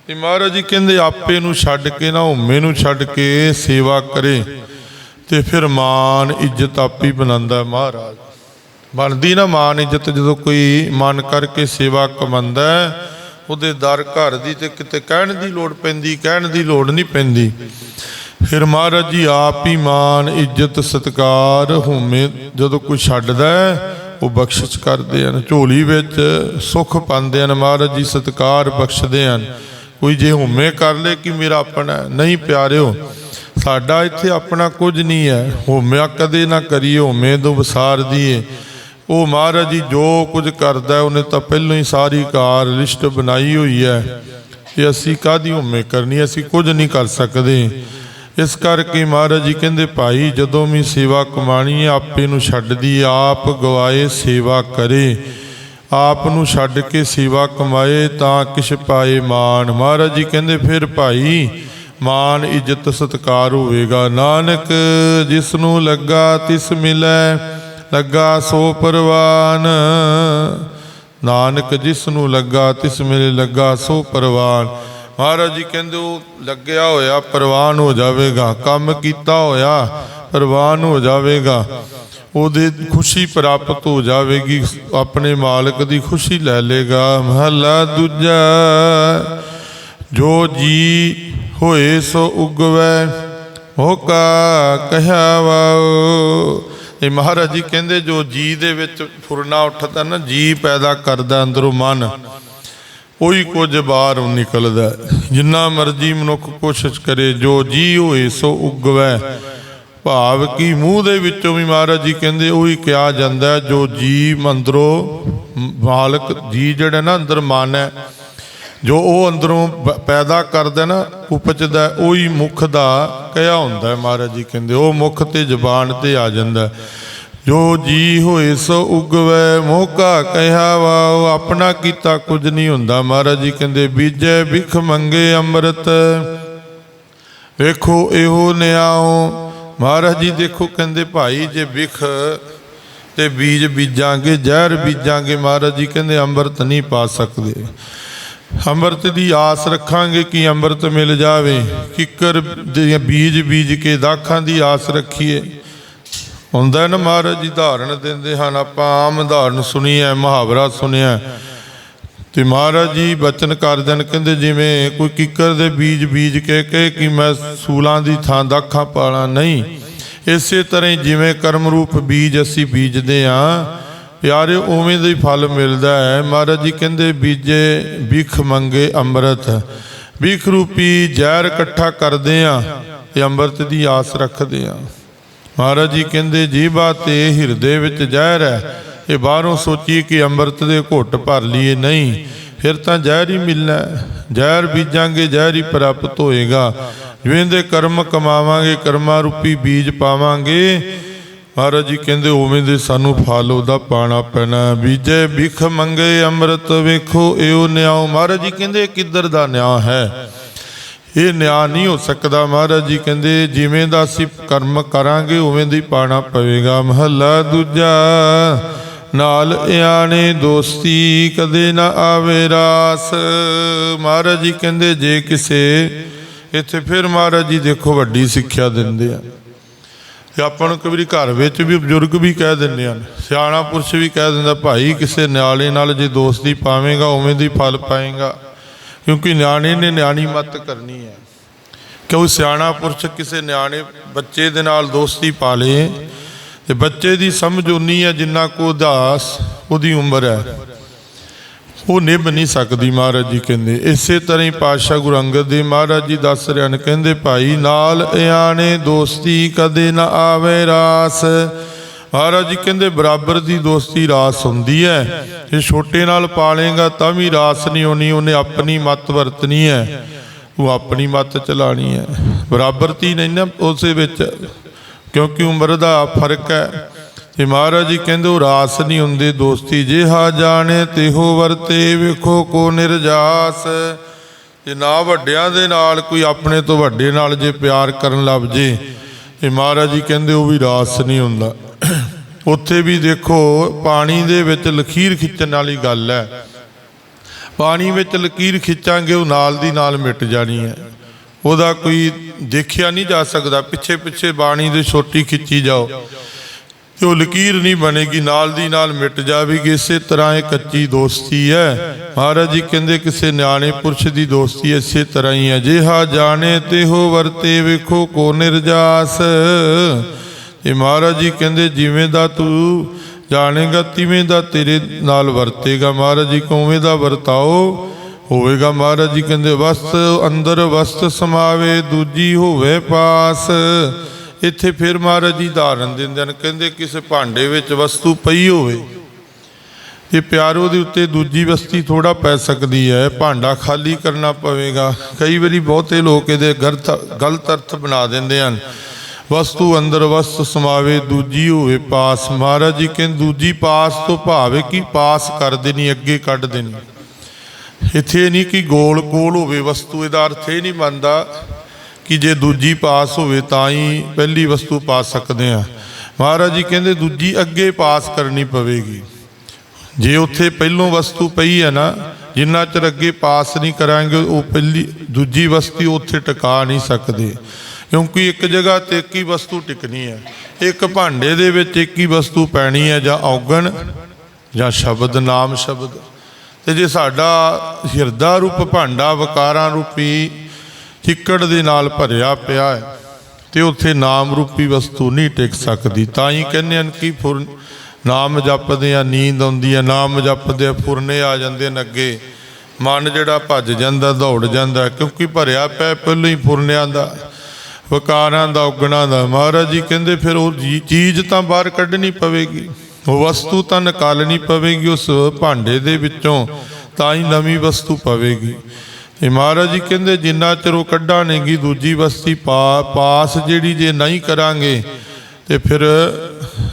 [SPEAKER 1] ਤੇ ਮਹਾਰਾਜ ਜੀ ਕਹਿੰਦੇ ਆਪੇ ਨੂੰ ਛੱਡ ਕੇ ਨਾ ਹਉਮੈ ਨੂੰ ਛੱਡ ਕੇ ਸੇਵਾ ਕਰੇ। ਤੇ ਫਿਰ ਮਾਨ, ਇੱਜ਼ਤ ਆਪੀ ਬਣਾਉਂਦਾ ਮਹਾਰਾਜ। ਬਣਦੀ ਨਾ ਮਾਨ, ਇੱਜ਼ਤ ਜਦੋਂ ਕੋਈ ਮਨ ਕਰਕੇ ਸੇਵਾ ਕਮਾਉਂਦਾ ਉਹਦੇ ਦਰ ਘਰ ਦੀ ਤੇ ਕਿਤੇ ਕਹਿਣ ਦੀ ਲੋੜ ਪੈਂਦੀ, ਕਹਿਣ ਦੀ ਲੋੜ ਨਹੀਂ ਪੈਂਦੀ। ਫਿਰ ਮਹਾਰਾਜ ਜੀ, ਆਪ ਹੀ ਮਾਨ, ਇੱਜ਼ਤ, ਸਤਕਾਰ ਹਉਮੈ, ਜਦੋਂ ਕੋਈ ਛੱਡਦਾ ਉਹ ਬਖਸ਼ਿਸ਼ ਕਰਦੇ ਹਨ। ਝੋਲੀ ਵਿੱਚ ਸੁੱਖ ਪਾਉਂਦੇ ਹਨ ਮਹਾਰਾਜ ਜੀ, ਸਤਕਾਰ ਬਖਸ਼ਦੇ ਹਨ। ਕੋਈ ਜੇ ਹੋਮੇ ਕਰ ਲੇ ਕਿ ਮੇਰਾ ਆਪਣਾ ਨਹੀਂ ਪਿਆਰਿਓ, ਸਾਡਾ ਇੱਥੇ ਆਪਣਾ ਕੁਝ ਨਹੀਂ ਹੈ। ਹੋਮਿਆ ਕਦੇ ਨਾ ਕਰੀਏ ਹੋਮੇ ਤੋਂ ਵਿਸਾਰ ਦੀਏ। ਉਹ ਮਹਾਰਾਜ ਜੀ, ਜੋ ਕੁਝ ਕਰਦਾ ਉਹਨੇ ਤਾਂ ਪਹਿਲਾਂ ਹੀ ਸਾਰੀ ਕਾਰ ਲਿਸਟ ਬਣਾਈ ਹੋਈ ਹੈ ਕਿ ਅਸੀਂ ਕਾਦੀ ਹਉਮੈ ਕਰਨੀ ਅਸੀਂ ਕੁਝ ਨਹੀਂ ਕਰ ਸਕਦੇ। ਇਸ ਕਰਕੇ ਮਹਾਰਾਜ ਜੀ ਕਹਿੰਦੇ, ਭਾਈ, ਜਦੋਂ ਵੀ ਸੇਵਾ ਕਮਾਣੀ ਆਪੇ ਨੂੰ ਛੱਡਦੀ ਆਪ ਗਵਾਏ ਸੇਵਾ ਕਰੇ। ਆਪ ਨੂੰ ਛੱਡ ਕੇ ਸੇਵਾ ਕਮਾਏ ਤਾਂ ਕਿਛ ਪਾਏ ਮਾਨ ਮਹਾਰਾਜ ਜੀ ਕਹਿੰਦੇ, ਫਿਰ ਭਾਈ, ਮਾਨ, ਇੱਜ਼ਤ, ਸਤਕਾਰ ਹੋਵੇਗਾ। ਨਾਨਕ, ਜਿਸ ਨੂੰ ਲੱਗਾ ਤਿਸ ਮਿਲੈ ਲੱਗਾ ਸੋ ਪਰਵਾਨ। ਨਾਨਕ ਜਿਸ ਨੂੰ ਲੱਗਾ, ਤਿਸ ਮੇਰੇ ਲੱਗਾ ਸੋ ਪਰਵਾਨ। ਮਹਾਰਾਜ ਜੀ ਕਹਿੰਦੇ, ਉਹ ਲੱਗਿਆ ਹੋਇਆ, ਪ੍ਰਵਾਨ ਹੋ ਜਾਵੇਗਾ। ਕੰਮ ਕੀਤਾ ਹੋਇਆ, ਪ੍ਰਵਾਨ ਹੋ ਜਾਵੇਗਾ। ਉਹਦੇ ਖੁਸ਼ੀ ਪ੍ਰਾਪਤ ਹੋ ਜਾਵੇਗੀ। ਆਪਣੇ ਮਾਲਕ ਦੀ ਖੁਸ਼ੀ ਲੈ ਲੇਗਾ ਮਹਲਾ ਦੂਜਾ, ਜੋ ਜੀ ਹੋਏ ਸੋ ਉਗਵੈ, ਮੋਕਾ ਕਹਿਆ ਵਾਓ ਮਹਾਰਾਜ ਜੀ ਕਹਿੰਦੇ, ਜੋ ਜੀ ਦੇ ਵਿੱਚ ਫੁਰਨਾ ਉੱਠਦਾ ਨਾ, ਜੀ ਪੈਦਾ ਕਰਦਾ ਅੰਦਰੋਂ ਮਨ, ਉਹੀ ਕੁਝ ਬਾਹਰ ਨਿਕਲਦਾ। ਜਿੰਨਾ ਮਰਜ਼ੀ ਮਨੁੱਖ ਕੋਸ਼ਿਸ਼ ਕਰੇ, ਜੋ ਜੀ ਹੋਏ ਸੋ ਉਗਵੈ। ਭਾਵ ਕੀ ਮੂੰਹ ਦੇ ਵਿੱਚੋਂ ਵੀ ਮਹਾਰਾਜ ਜੀ ਕਹਿੰਦੇ, ਉਹੀ ਕਿਹਾ ਜਾਂਦਾ ਜੋ ਜੀ ਅੰਦਰੋਂ ਮਾਲਕ, ਜੀ ਜਿਹੜਾ ਨਾ ਅੰਦਰ ਮਨ ਹੈ ਜੋ ਉਹ ਅੰਦਰੋਂ ਪੈਦਾ ਕਰਦਾ ਨਾ ਉਪਜਦਾ, ਉਹੀ ਮੁਖ ਦਾ ਕਿਹਾ ਹੁੰਦਾ ਮਹਾਰਾਜ ਜੀ ਕਹਿੰਦੇ, ਉਹ ਮੁਖ ਤੇ ਜ਼ਬਾਨ ਤੇ ਆ ਜਾਂਦਾ ਜੋ ਜੀ ਹੋਏ ਸੋ ਉਗਵੇ, ਮੋਕਾ ਕਹਿਆ ਵਾ ਆਪਣਾ ਕੀਤਾ ਕੁਝ ਨਹੀਂ ਹੁੰਦਾ। ਮਹਾਰਾਜ ਜੀ ਕਹਿੰਦੇ, ਬੀਜੈ ਵਿਖ ਮੰਗੇ ਅੰਮ੍ਰਿਤ। ਵੇਖੋ ਇਹੋ ਨਿਆਓ ਮਹਾਰਾਜ ਜੀ ਦੇਖੋ ਕਹਿੰਦੇ, ਭਾਈ ਜੇ ਵਿਖ ਤੇ ਬੀਜ ਬੀਜਾਂਗੇ, ਜ਼ਹਿਰ ਬੀਜਾਂਗੇ, ਮਹਾਰਾਜ ਜੀ ਕਹਿੰਦੇ, ਅੰਮ੍ਰਿਤ ਨਹੀਂ ਪਾ ਸਕਦੇ। ਅੰਮ੍ਰਿਤ ਦੀ ਆਸ ਰੱਖਾਂਗੇ ਕਿ ਅੰਮ੍ਰਿਤ ਮਿਲ ਜਾਵੇ, ਕਿੱਕਰ ਦੇ ਬੀਜ ਬੀਜ ਕੇ ਦਾਖਾਂ ਦੀ ਆਸ ਰੱਖੀਏ ਹੁੰਦਾ ਨਾ ਮਹਾਰਾਜ ਜੀ ਧਾਰਨ ਦਿੰਦੇ ਹਨ, ਆਪਾਂ ਆਮ ਧਾਰਨ ਸੁਣੀ ਹੈ ਮੁਹਾਵਰਾ ਸੁਣਿਆ ਹੈ। ਤੇ ਮਹਾਰਾਜ ਜੀ ਬਚਨ ਕਰਦੇ ਦੇਣ, ਕਹਿੰਦੇ ਜਿਵੇਂ ਕੋਈ ਕਿੱਕਰ ਦੇ ਬੀਜ ਬੀਜ ਕੇ ਕਹੇ ਕਿ ਮੈਂ ਸੂਲਾਂ ਦੀ ਥਾਂ ਦਾਖਾਂ ਪਾਲਾਂ ਨਹੀਂ, ਇਸੇ ਤਰ੍ਹਾਂ ਹੀ ਜਿਵੇਂ ਕਰਮ ਰੂਪ ਬੀਜ ਅਸੀਂ ਬੀਜਦੇ ਆਂ ਯਾਰ ਉਵੇਂ ਦਾ ਹੀ ਫਲ ਮਿਲਦਾ ਹੈ। ਮਹਾਰਾਜ ਜੀ ਕਹਿੰਦੇ, ਬੀਜੇ ਵਿਖ ਮੰਗੇ ਅੰਮ੍ਰਿਤ। ਵਿਖ ਰੂਪੀ ਜ਼ਹਿਰ ਇਕੱਠਾ ਕਰਦੇ ਆਂ ਤੇ ਅੰਮ੍ਰਿਤ ਦੀ ਆਸ ਰੱਖਦੇ ਆਂ ਮਹਾਰਾਜ ਜੀ ਕਹਿੰਦੇ ਜੀਵਾ ਤੇ ਹਿਰਦੇ ਵਿੱਚ ਜ਼ਹਿਰ ਹੈ। ਇਹ ਬਾਹਰੋਂ ਸੋਚੀ ਕਿ ਅੰਮ੍ਰਿਤ ਦੇ ਘੁੱਟ ਭਰ ਲਈਏ, ਨਹੀਂ। ਫਿਰ ਤਾਂ ਜ਼ਹਿਰ ਹੀ ਮਿਲਣਾ ਜ਼ਹਿਰ ਬੀਜਾਂਗੇ, ਜ਼ਹਿਰ ਹੀ ਪ੍ਰਾਪਤ ਹੋਏਗਾ। ਜਿਵੇਂ ਦੇ ਕਰਮ ਕਮਾਵਾਂਗੇ, ਕਰਮਾਂ ਰੂਪੀ ਬੀਜ ਪਾਵਾਂਗੇ ਮਹਾਰਾਜ ਜੀ ਕਹਿੰਦੇ ਉਵੇਂ ਦੇ ਸਾਨੂੰ ਫਲ ਉਹਦਾ ਪਾਣਾ ਪੈਣਾ ਬੀਜੇ ਵਿਖ ਮੰਗੇ ਅੰਮ੍ਰਿਤ ਵੇਖੋ, ਇਹੋ ਨਿਆਉ ਮਹਾਰਾਜ ਜੀ ਕਹਿੰਦੇ ਕਿੱਧਰ ਦਾ ਨਿਆਂ ਹੈ? ਇਹ ਨਿਆਂ ਨਹੀਂ ਹੋ ਸਕਦਾ। ਮਹਾਰਾਜ ਜੀ ਕਹਿੰਦੇ ਜਿਵੇਂ ਦਾ ਅਸੀਂ ਕਰਮ ਕਰਾਂਗੇ, ਉਵੇਂ ਦੀ ਪਾਣਾ ਪਵੇਗਾ। ਮਹੱਲਾ ਦੂਜਾ, ਨਾਲ ਇਆਣੇ ਦੋਸਤੀ ਕਦੇ ਨਾ ਆਵੇ ਰਾਸ। ਮਹਾਰਾਜ ਜੀ ਕਹਿੰਦੇ ਜੇ ਕਿਸੇ, ਇੱਥੇ ਫਿਰ ਮਹਾਰਾਜ ਜੀ ਦੇਖੋ ਵੱਡੀ ਸਿੱਖਿਆ ਦਿੰਦੇ ਆ। ਤੇ ਆਪਾਂ ਨੂੰ ਕਈ ਵਾਰੀ ਘਰ ਵਿੱਚ ਵੀ ਬਜ਼ੁਰਗ ਵੀ ਕਹਿ ਦਿੰਦੇ ਹਨ। ਸਿਆਣਾ ਪੁਰਸ਼ ਵੀ ਕਹਿ ਦਿੰਦਾ, ਭਾਈ, ਕਿਸੇ ਨਿਆਣੇ ਨਾਲ ਜੇ ਦੋਸਤੀ ਪਾਵੇਂਗਾ, ਉਵੇਂ ਦੀ ਫਲ ਪਾਏਗਾ। ਕਿਉਂਕਿ ਨਿਆਣੇ ਨੇ ਨਿਆਣੀ ਮਤ ਕਰਨੀ ਹੈ। ਕਿਉਂ ਸਿਆਣਾ ਪੁਰਸ਼ ਕਿਸੇ ਨਿਆਣੇ, ਬੱਚੇ ਦੇ ਨਾਲ ਦੋਸਤੀ ਪਾ ਲੇ? ਤੇ ਬੱਚੇ ਦੀ ਸਮਝ ਉਨੀ ਹੈ ਜਿੰਨਾ ਕੋ ਉਦਾਸ ਉਹਦੀ ਉਮਰ ਹੈ। ਉਹ ਨਿਭ ਨਹੀਂ ਸਕਦੀ ਮਹਾਰਾਜ ਜੀ ਕਹਿੰਦੇ। ਇਸੇ ਤਰ੍ਹਾਂ ਹੀ ਪਾਤਸ਼ਾਹ ਗੁਰੂ ਅੰਗਦ ਦੇਵ ਮਹਾਰਾਜ ਜੀ ਦੱਸ ਰਹੇ ਹਨ, ਕਹਿੰਦੇ, ਭਾਈ, ਨਾਲ ਇਆਣੇ ਦੋਸਤੀ ਕਦੇ ਨਾ ਆਵੇ ਰਾਸ। ਮਹਾਰਾਜ ਜੀ ਕਹਿੰਦੇ, ਬਰਾਬਰ ਦੀ ਦੋਸਤੀ ਰਾਸ ਹੁੰਦੀ ਹੈ। ਜੇ ਛੋਟੇ ਨਾਲ ਪਾਲੇਗਾ ਤਾਂ ਵੀ ਰਾਸ ਨਹੀਂ ਹੋਣੀ, ਉਹਨੇ ਆਪਣੀ ਮਤ ਵਰਤਣੀ ਹੈ। ਉਹ ਆਪਣੀ ਮਤ ਚਲਾਣੀ ਹੈ। ਬਰਾਬਰਤੀ ਨਹੀਂ ਨਾ ਉਸੇ ਵਿੱਚ, ਕਿਉਂਕਿ ਉਮਰ ਦਾ ਫ਼ਰਕ ਹੈ। ਤੇ ਮਹਾਰਾਜ ਜੀ ਕਹਿੰਦੇ ਉਹ ਰਾਸ ਨਹੀਂ ਹੁੰਦੇ, ਦੋਸਤੀ ਜਿਹਾ ਜਾਣੇ, ਤਿਹੋ ਵਰਤੇ ਵੇਖੋ ਕੋ ਨਿਰਜਾਸ। ਜੇ ਨਾ ਵੱਡਿਆਂ ਦੇ ਨਾਲ, ਕੋਈ ਆਪਣੇ ਤੋਂ ਵੱਡੇ ਨਾਲ ਜੇ ਪਿਆਰ ਕਰਨ ਲੱਭ ਜੇ, ਤੇ ਮਹਾਰਾਜ ਜੀ ਕਹਿੰਦੇ ਉਹ ਵੀ ਰਾਸ ਨਹੀਂ ਹੁੰਦਾ। ਉੱਥੇ ਵੀ ਦੇਖੋ, ਪਾਣੀ ਦੇ ਵਿੱਚ ਲਖੀਰ ਖਿੱਚਣ ਵਾਲੀ ਗੱਲ ਹੈ। ਪਾਣੀ ਵਿੱਚ ਲਕੀਰ ਖਿੱਚਾਂਗੇ, ਉਹ ਨਾਲ ਦੀ ਨਾਲ ਮਿਟ ਜਾਣੀ ਹੈ। ਉਹਦਾ ਕੋਈ ਦੇਖਿਆ ਨਹੀਂ ਜਾ ਸਕਦਾ ਪਿੱਛੇ ਪਿੱਛੇ ਬਾਣੀ ਦੀ ਛੋਟੀ ਖਿੱਚੀ ਜਾਓ। ਤੇ ਉਹ ਲਕੀਰ ਨਹੀਂ ਬਣੇਗੀ, ਨਾਲ ਦੀ ਨਾਲ ਮਿਟ ਜਾਵੇਗੀ। ਇਸੇ ਤਰ੍ਹਾਂ ਇਹ ਕੱਚੀ ਦੋਸਤੀ ਹੈ। ਮਹਾਰਾਜ ਜੀ ਕਹਿੰਦੇ ਕਿਸੇ ਨਿਆਣੇ ਪੁਰਸ਼ ਦੀ ਦੋਸਤੀ ਇਸੇ ਤਰ੍ਹਾਂ ਹੀ ਹੈ। ਜਿਹਾ ਜਾਣੇ ਤੇ ਹੋ ਵਰਤੇ ਵੇਖੋ ਕੋ ਨਿਰਜਾਸ। ਇਹ ਮਹਾਰਾਜ ਜੀ ਕਹਿੰਦੇ, ਜਿਵੇਂ ਦਾ ਤੂੰ ਜਾਣੇਗਾ, ਤਿਵੇਂ ਦਾ ਤੇਰੇ ਨਾਲ ਵਰਤੇਗਾ। ਮਹਾਰਾਜ ਜੀ ਕਉਵੇਂ ਦਾ ਵਰਤਾਓ? ਹੋਵੇਗਾ ਮਹਾਰਾਜ ਜੀ ਕਹਿੰਦੇ, ਵਸਤ ਅੰਦਰ ਵਸਤ ਸਮਾਵੇ, ਦੂਜੀ ਹੋਵੇ ਪਾਸ। ਇੱਥੇ ਫਿਰ ਮਹਾਰਾਜ ਜੀ ਧਾਰਨ ਦਿੰਦੇ ਹਨ, ਕਹਿੰਦੇ ਕਿਸੇ ਭਾਂਡੇ ਵਿੱਚ ਵਸਤੂ ਪਈ ਹੋਵੇ ਇਹ ਪਿਆਰੋ ਦੇ ਉੱਤੇ ਦੂਜੀ ਵਸਤੀ ਥੋੜਾ ਪੈ ਸਕਦੀ ਹੈ, ਭਾਂਡਾ ਖਾਲੀ ਕਰਨਾ ਪਵੇਗਾ। ਕਈ ਵਾਰੀ ਬਹੁਤੇ ਲੋਕ ਇਹਦੇ ਗਲਤ ਗਲਤ ਅਰਥ ਬਣਾ ਦਿੰਦੇ ਹਨ। ਵਸਤੂ ਅੰਦਰ ਵਸਤ ਸਮਾਵੇ, ਦੂਜੀ ਹੋਵੇ ਪਾਸ। ਮਹਾਰਾਜ ਜੀ ਕਹਿੰਦੇ, ਦੂਜੀ ਪਾਸ ਤੋਂ ਭਾਵੇਂ ਕਿ ਪਾਸ ਕਰ ਦੇਣੀ, ਅੱਗੇ ਕੱਢ ਦੇਣੀ। ਇੱਥੇ ਨਹੀਂ ਕਿ ਗੋਲ ਕੋਲ ਹੋਵੇ, ਵਸਤੂ ਇਹਦਾ ਅਰਥ ਇਹ ਨਹੀਂ ਮੰਨਦਾ ਕਿ ਜੇ ਦੂਜੀ ਪਾਸ ਹੋਵੇ ਤਾਂ ਹੀ ਪਹਿਲੀ ਵਸਤੂ ਪਾ ਸਕਦੇ ਆ ਮਹਾਰਾਜ ਜੀ ਕਹਿੰਦੇ, ਦੂਜੀ ਅੱਗੇ ਪਾਸ ਕਰਨੀ ਪਵੇਗੀ। ਜੇ ਉੱਥੇ ਪਹਿਲੋਂ ਵਸਤੂ ਪਈ ਹੈ ਨਾ, ਜਿੰਨਾ ਚਿਰ ਅੱਗੇ ਪਾਸ ਨਹੀਂ ਕਰਾਂਗੇ, ਉਹ ਪਹਿਲੀ, ਦੂਜੀ ਵਸਤੂ ਉੱਥੇ ਟਿਕਾ ਨਹੀਂ ਸਕਦੇ। ਕਿਉਂਕਿ ਇੱਕ ਜਗ੍ਹਾ ਤੇ ਇੱਕ ਹੀ ਵਸਤੂ ਟਿਕਣੀ ਹੈ। ਇੱਕ ਭਾਂਡੇ ਦੇ ਵਿੱਚ ਇੱਕ ਹੀ ਵਸਤੂ ਪੈਣੀ ਹੈ, ਜਾਂ ਔਗਣ, ਜਾਂ ਸ਼ਬਦ, ਨਾਮ ਸ਼ਬਦ। ਤੇ ਜੇ ਸਾਡਾ ਹਿਰਦਾ ਰੂਪ ਭਾਂਡਾ, ਵਿਕਾਰਾਂ ਰੂਪੀ ਚਿੱਕੜ ਦੇ ਨਾਲ ਭਰਿਆ ਪਿਆ ਹੈ ਤੇ ਉੱਥੇ ਨਾਮ ਰੂਪੀ ਵਸਤੂ ਨਹੀਂ ਟਿਕ ਸਕਦੀ। ਤਾਂ ਹੀ ਕਹਿੰਦੇ ਹਨ ਕਿ ਫੁਰ ਨਾਮ ਜਪਦੇ ਆ ਨੀਂਦ ਆਉਂਦੀ ਆ ਨਾਮ ਜਪਦੇ ਆ ਫੁਰਨੇ ਆ ਜਾਂਦੇ ਨੇ ਅੱਗੇ। ਮਨ ਜਿਹੜਾ ਭੱਜ ਜਾਂਦਾ, ਦੌੜ ਜਾਂਦਾ, ਕਿਉਂਕਿ ਭਰਿਆ ਪਿਆ ਪਹਿਲਾਂ ਹੀ ਫੁਰਨਿਆਂ ਦਾ, ਵਕਾਰਾਂ ਦਾ, ਉਗਣਾ ਦਾ। ਮਹਾਰਾਜ ਜੀ ਕਹਿੰਦੇ ਫਿਰ ਉਹ ਜੀ- ਚੀਜ਼ ਤਾਂ ਬਾਹਰ ਕੱਢਣੀ ਪਵੇਗੀ, ਉਹ ਵਸਤੂ ਤਾਂ ਨਿਕਾਲਣੀ ਪਵੇਗੀ, ਉਸ ਭਾਂਡੇ ਦੇ ਵਿੱਚੋਂ ਤਾਂ ਹੀ ਨਵੀਂ ਵਸਤੂ ਪਵੇਗੀ। ਤੇ ਮਹਾਰਾਜ ਜੀ ਕਹਿੰਦੇ, ਜਿੰਨਾ ਚਿਰ ਉਹ ਕੱਢਾਣੇਗੀ ਦੂਜੀ ਵਸਤੀ ਪਾ, ਪਾਸ ਜਿਹੜੀ ਜੇ ਨਹੀਂ ਕਰਾਂਗੇ, ਤੇ ਫਿਰ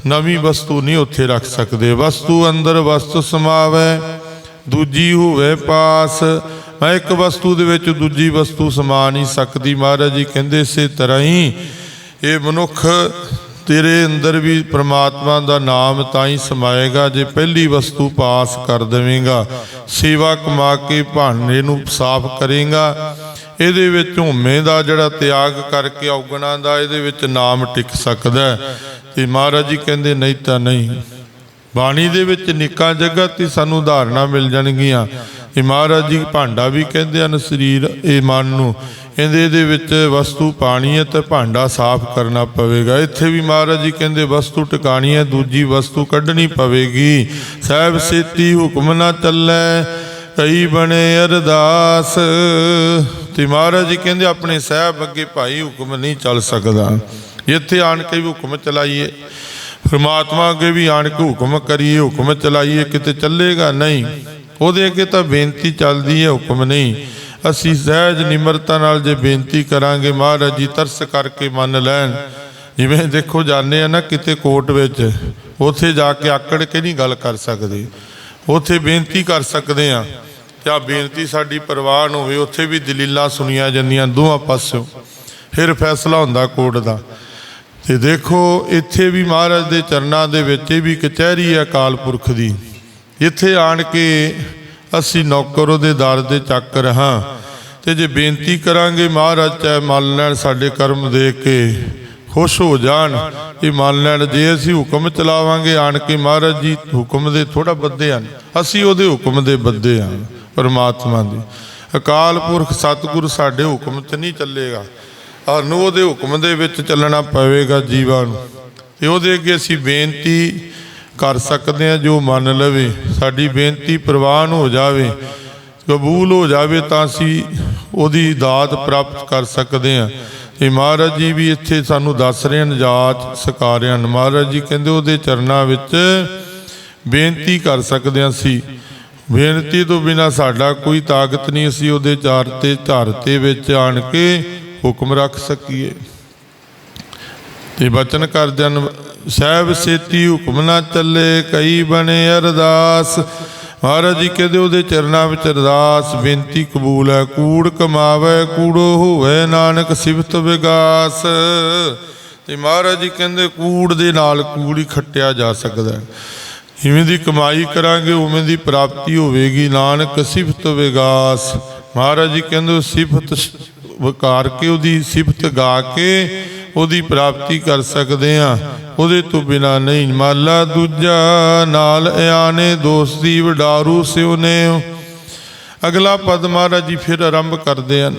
[SPEAKER 1] ਨਵੀਂ ਵਸਤੂ ਨਹੀਂ ਉੱਥੇ ਰੱਖ ਸਕਦੇ। ਵਸਤੂ ਅੰਦਰ ਵਸਤੂ ਸਮਾਵੈ, ਦੂਜੀ ਹੋਵੇ ਪਾਸ। ਮੈਂ ਇੱਕ ਵਸਤੂ ਦੇ ਵਿੱਚ ਦੂਜੀ ਵਸਤੂ ਸਮਾ ਨਹੀਂ ਸਕਦੀ। ਮਹਾਰਾਜ ਜੀ ਕਹਿੰਦੇ, ਇਸੇ ਤਰ੍ਹਾਂ ਹੀ ਇਹ ਮਨੁੱਖ ਤੇਰੇ ਅੰਦਰ ਵੀ ਪ੍ਰਮਾਤਮਾ ਦਾ ਨਾਮ ਤਾਂ ਹੀ ਸਮਾਏਗਾ, ਜੇ ਪਹਿਲੀ ਵਸਤੂ ਪਾਸ ਕਰ ਦੇਵੇਂਗਾ। ਸੇਵਾ ਕਮਾ ਕੇ ਭਾਂਡੇ ਨੂੰ ਸਾਫ਼ ਕਰੇਗਾ। ਇਹਦੇ ਵਿੱਚ ਹਉਮੈ ਦਾ ਜਿਹੜਾ ਤਿਆਗ ਕਰਕੇ ਔਗਣਾ ਦਾ, ਇਹਦੇ ਵਿੱਚ ਨਾਮ ਟਿਕ ਸਕਦਾ ਹੈ। ਤੇ ਮਹਾਰਾਜ ਜੀ ਕਹਿੰਦੇ, ਨਹੀਂ ਤਾਂ ਨਹੀਂ। ਬਾਣੀ ਦੇ ਵਿੱਚ ਨਿੱਕਾ ਜਗਤ ਹੀ ਸਾਨੂੰ ਉਦਾਹਰਨਾਂ ਮਿਲ ਜਾਣਗੀਆਂ। ਇਹ ਮਹਾਰਾਜ ਜੀ ਭਾਂਡਾ ਵੀ ਕਹਿੰਦੇ ਹਨ ਸਰੀਰ, ਇਹ ਮਨ ਨੂੰ। ਇਹਦੇ ਇਹਦੇ ਵਿੱਚ ਵਸਤੂ ਪਾਣੀ ਹੈ ਤੇ ਭਾਂਡਾ ਸਾਫ਼ ਕਰਨਾ ਪਵੇਗਾ। ਇੱਥੇ ਵੀ ਮਹਾਰਾਜ ਜੀ ਕਹਿੰਦੇ, ਵਸਤੂ ਟਿਕਾਣੀ ਹੈ, ਦੂਜੀ ਵਸਤੂ ਕੱਢਣੀ ਪਵੇਗੀ। ਸਾਹਿਬ ਸੇਤੀ ਹੁਕਮ ਨਾ ਚੱਲੈ ਕਈ ਬਣੇ ਅਰਦਾਸ। ਤੇ ਮਹਾਰਾਜ ਜੀ ਕਹਿੰਦੇ, ਆਪਣੇ ਸਾਹਿਬ ਅੱਗੇ ਭਾਈ ਹੁਕਮ ਨਹੀਂ ਚੱਲ ਸਕਦਾ। ਇੱਥੇ ਆਣ ਕੇ ਵੀ ਹੁਕਮ ਚਲਾਈਏ। ਪਰਮਾਤਮਾ ਅੱਗੇ ਵੀ ਆਣ ਕੇ ਹੁਕਮ ਕਰੀਏ, ਹੁਕਮ ਚਲਾਈਏ, ਕਿਤੇ ਚੱਲੇਗਾ ਨਹੀਂ। ਉਹਦੇ ਅੱਗੇ ਤਾਂ ਬੇਨਤੀ ਚੱਲਦੀ ਹੈ, ਹੁਕਮ ਨਹੀਂ। ਅਸੀਂ ਸਹਿਜ ਨਿਮਰਤਾ ਨਾਲ ਜੇ ਬੇਨਤੀ ਕਰਾਂਗੇ, ਮਹਾਰਾਜ ਜੀ, ਤਰਸ ਕਰਕੇ ਮੰਨ ਲੈਣ। ਜਿਵੇਂ ਦੇਖੋ ਜਾਣੇ ਆ ਨਾ ਕਿਤੇ ਕੋਰਟ ਵਿੱਚ, ਉੱਥੇ ਜਾ ਕੇ ਆਕੜ ਕੇ ਨਹੀਂ ਗੱਲ ਕਰ ਸਕਦੇ। ਉੱਥੇ ਬੇਨਤੀ ਕਰ ਸਕਦੇ ਆ। ਤੇ ਆ ਬੇਨਤੀ ਸਾਡੀ ਪ੍ਰਵਾਨ ਹੋਵੇ, ਉੱਥੇ ਵੀ ਦਲੀਲਾਂ ਸੁਣੀਆਂ ਜਾਂਦੀਆਂ ਦੋਹਾਂ ਪਾਸਿਓਂ। ਫਿਰ ਫੈਸਲਾ ਹੁੰਦਾ ਕੋਰਟ ਦਾ। ਤੇ ਦੇਖੋ, ਇੱਥੇ ਵੀ ਮਹਾਰਾਜ ਦੇ ਚਰਨਾਂ ਦੇ ਵਿੱਚ ਇਹ ਵੀ ਕਚਹਿਰੀ ਹੈ ਅਕਾਲ ਪੁਰਖ ਦੀ। ਇੱਥੇ ਆਣ ਕੇ ਅਸੀਂ ਨੌਕਰ ਉਹਦੇ ਦਰ ਦੇ ਚੱਕ ਰਹਾ ਤੇ ਜੇ ਬੇਨਤੀ ਕਰਾਂਗੇ ਮਹਾਰਾਜ, ਚਾਹੇ ਮੰਨ ਲੈਣ ਸਾਡੇ ਕਰਮ ਦੇ ਕੇ ਖੁਸ਼ ਹੋ ਜਾਣ ਇਹ ਮੰਨ ਲੈਣ ਜੇ ਅਸੀਂ ਹੁਕਮ ਚਲਾਵਾਂਗੇ, ਆਣ ਕੇ ਮਹਾਰਾਜ ਜੀ ਹੁਕਮ ਦੇ ਥੋੜਾ ਬੱਦੇ ਹਨ। ਅਸੀਂ ਉਹਦੇ ਹੁਕਮ ਦੇ ਬੱਦੇ ਹਾਂ ਪਰਮਾਤਮਾ ਦੇ। ਅਕਾਲ ਪੁਰਖ ਸਤਿਗੁਰ ਸਾਡੇ ਹੁਕਮ 'ਚ ਨਹੀਂ ਚੱਲੇਗਾ। ਸਾਨੂੰ ਉਹਦੇ ਹੁਕਮ ਦੇ ਵਿੱਚ ਚੱਲਣਾ ਪਵੇਗਾ ਜੀਵਾਂ ਨੂੰ। ਤੇ ਉਹਦੇ ਅੱਗੇ ਅਸੀਂ ਬੇਨਤੀ ਕਰ ਸਕਦੇ ਹਾਂ, ਜੋ ਮੰਨ ਲਵੇ, ਸਾਡੀ ਬੇਨਤੀ ਪ੍ਰਵਾਨ ਹੋ ਜਾਵੇ, ਕਬੂਲ ਹੋ ਜਾਵੇ, ਤਾਂ ਅਸੀਂ ਉਹਦੀ ਦਾਤ ਪ੍ਰਾਪਤ ਕਰ ਸਕਦੇ ਹਾਂ। ਤੇ ਮਹਾਰਾਜ ਜੀ ਵੀ ਇੱਥੇ ਸਾਨੂੰ ਦੱਸ ਰਹੇ ਹਨ ਜਾਚ ਸਿਖਾ ਰਹੇ ਹਨ। ਮਹਾਰਾਜ ਜੀ ਕਹਿੰਦੇ ਉਹਦੇ ਚਰਨਾਂ ਵਿੱਚ ਬੇਨਤੀ ਕਰ ਸਕਦੇ ਹਾਂ ਅਸੀਂ। ਬੇਨਤੀ ਤੋਂ ਬਿਨਾ ਸਾਡਾ ਕੋਈ ਤਾਕਤ ਨਹੀਂ, ਅਸੀਂ ਉਹਦੇ ਚਾਰ ਤੇ ਧਰ ਤੇ ਵਿੱਚ ਆਣ ਕੇ ਹੁਕਮ ਰੱਖ ਸਕੀਏ। ਤੇ ਬਚਨ ਕਰਦਿਆਂ ਨੂੰ ਸਹਿਬ ਸੇਤੀ ਹੁਕਮ ਨਾ ਚੱਲੇ ਕਈ ਬਣੇ ਅਰਦਾਸ। ਮਹਾਰਾਜ ਜੀ ਕਹਿੰਦੇ ਉਹਦੇ ਚਰਨਾਂ ਵਿੱਚ ਅਰਦਾਸ, ਬੇਨਤੀ ਕਬੂਲ ਹੈ, ਕੂੜ ਕਮਾਵੇ, ਕੂੜੋ ਹੋਵੇ, ਨਾਨਕ ਸਿਫਤ ਵਿਗਾਸ। ਤੇ ਮਹਾਰਾਜ ਜੀ ਕਹਿੰਦੇ ਕੂੜ ਦੇ ਨਾਲ ਕੂੜ ਹੀ ਖੱਟਿਆ ਜਾ ਸਕਦਾ ਹੈ। ਜਿਵੇਂ ਦੀ ਕਮਾਈ ਕਰਾਂਗੇ, ਉਵੇਂ ਦੀ ਪ੍ਰਾਪਤੀ ਹੋਵੇਗੀ, ਨਾਨਕ ਸਿਫਤ ਵਿਗਾਸ। ਮਹਾਰਾਜ ਜੀ ਕਹਿੰਦੇ ਸਿਫਤ ਵਕਾਰ ਕੇ ਉਹਦੀ ਸਿਫਤ ਗਾ ਕੇ ਉਹਦੀ ਪ੍ਰਾਪਤੀ ਕਰ ਸਕਦੇ ਆ ਉਹਦੇ ਤੋਂ ਬਿਨਾ ਨਹੀਂ ਮਾਲਾ ਦੂਜਾ ਨਾਲ ਇਆਨੇ ਦੋਸਤੀ ਵਡਾਰੂ ਸਿਉਨੇ ਅਗਲਾ ਪਦ ਮਹਾਰਾਜ ਜੀ ਫਿਰ ਆਰੰਭ ਕਰਦੇ ਹਨ।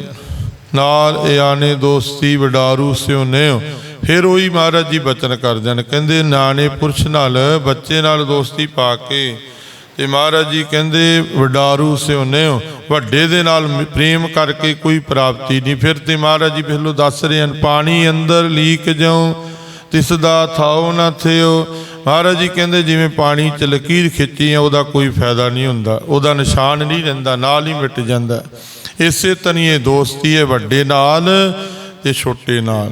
[SPEAKER 1] ਨਾਲ ਇਆਨੇ ਦੋਸਤੀ ਵਡਾਰੂ ਸਿਉਨੇ ਫਿਰ ਉਹੀ ਮਹਾਰਾਜ ਜੀ ਬਚਨ ਕਰਦੇ ਹਨ। ਕਹਿੰਦੇ, ਨਾਨੇ ਪੁਰਸ਼ ਨਾਲ ਬੱਚੇ ਨਾਲ ਦੋਸਤੀ ਪਾ ਕੇ ਤੇ ਮਹਾਰਾਜ ਜੀ ਕਹਿੰਦੇ, ਵਡਾਰੂ ਸਿਉਨੇ ਵੱਡੇ ਦੇ ਨਾਲ ਪ੍ਰੇਮ ਕਰਕੇ ਕੋਈ ਪ੍ਰਾਪਤੀ ਨਹੀਂ। ਫਿਰ ਤੇ ਮਹਾਰਾਜ ਜੀ ਪਹਿਲੋਂ ਦੱਸ ਰਹੇ ਹਨ, ਪਾਣੀ ਅੰਦਰ ਲੀਕ ਜਾਉ, ਤਿਸ ਦਾ ਥਾਉ ਨਾ ਥਿਓ। ਮਹਾਰਾਜ ਜੀ ਕਹਿੰਦੇ, ਜਿਵੇਂ ਪਾਣੀ ਚ ਲਕੀਰ ਖਿੱਚੀ ਆ, ਉਹਦਾ ਕੋਈ ਫਾਇਦਾ ਨਹੀਂ ਹੁੰਦਾ। ਉਹਦਾ ਨਿਸ਼ਾਨ ਨਹੀਂ ਰਹਿੰਦਾ, ਨਾਲ ਹੀ ਮਿਟ ਜਾਂਦਾ। ਇਸੇ ਤਨੀਏ ਦੋਸਤੀ ਹੈ ਵੱਡੇ ਨਾਲ ਤੇ ਛੋਟੇ ਨਾਲ।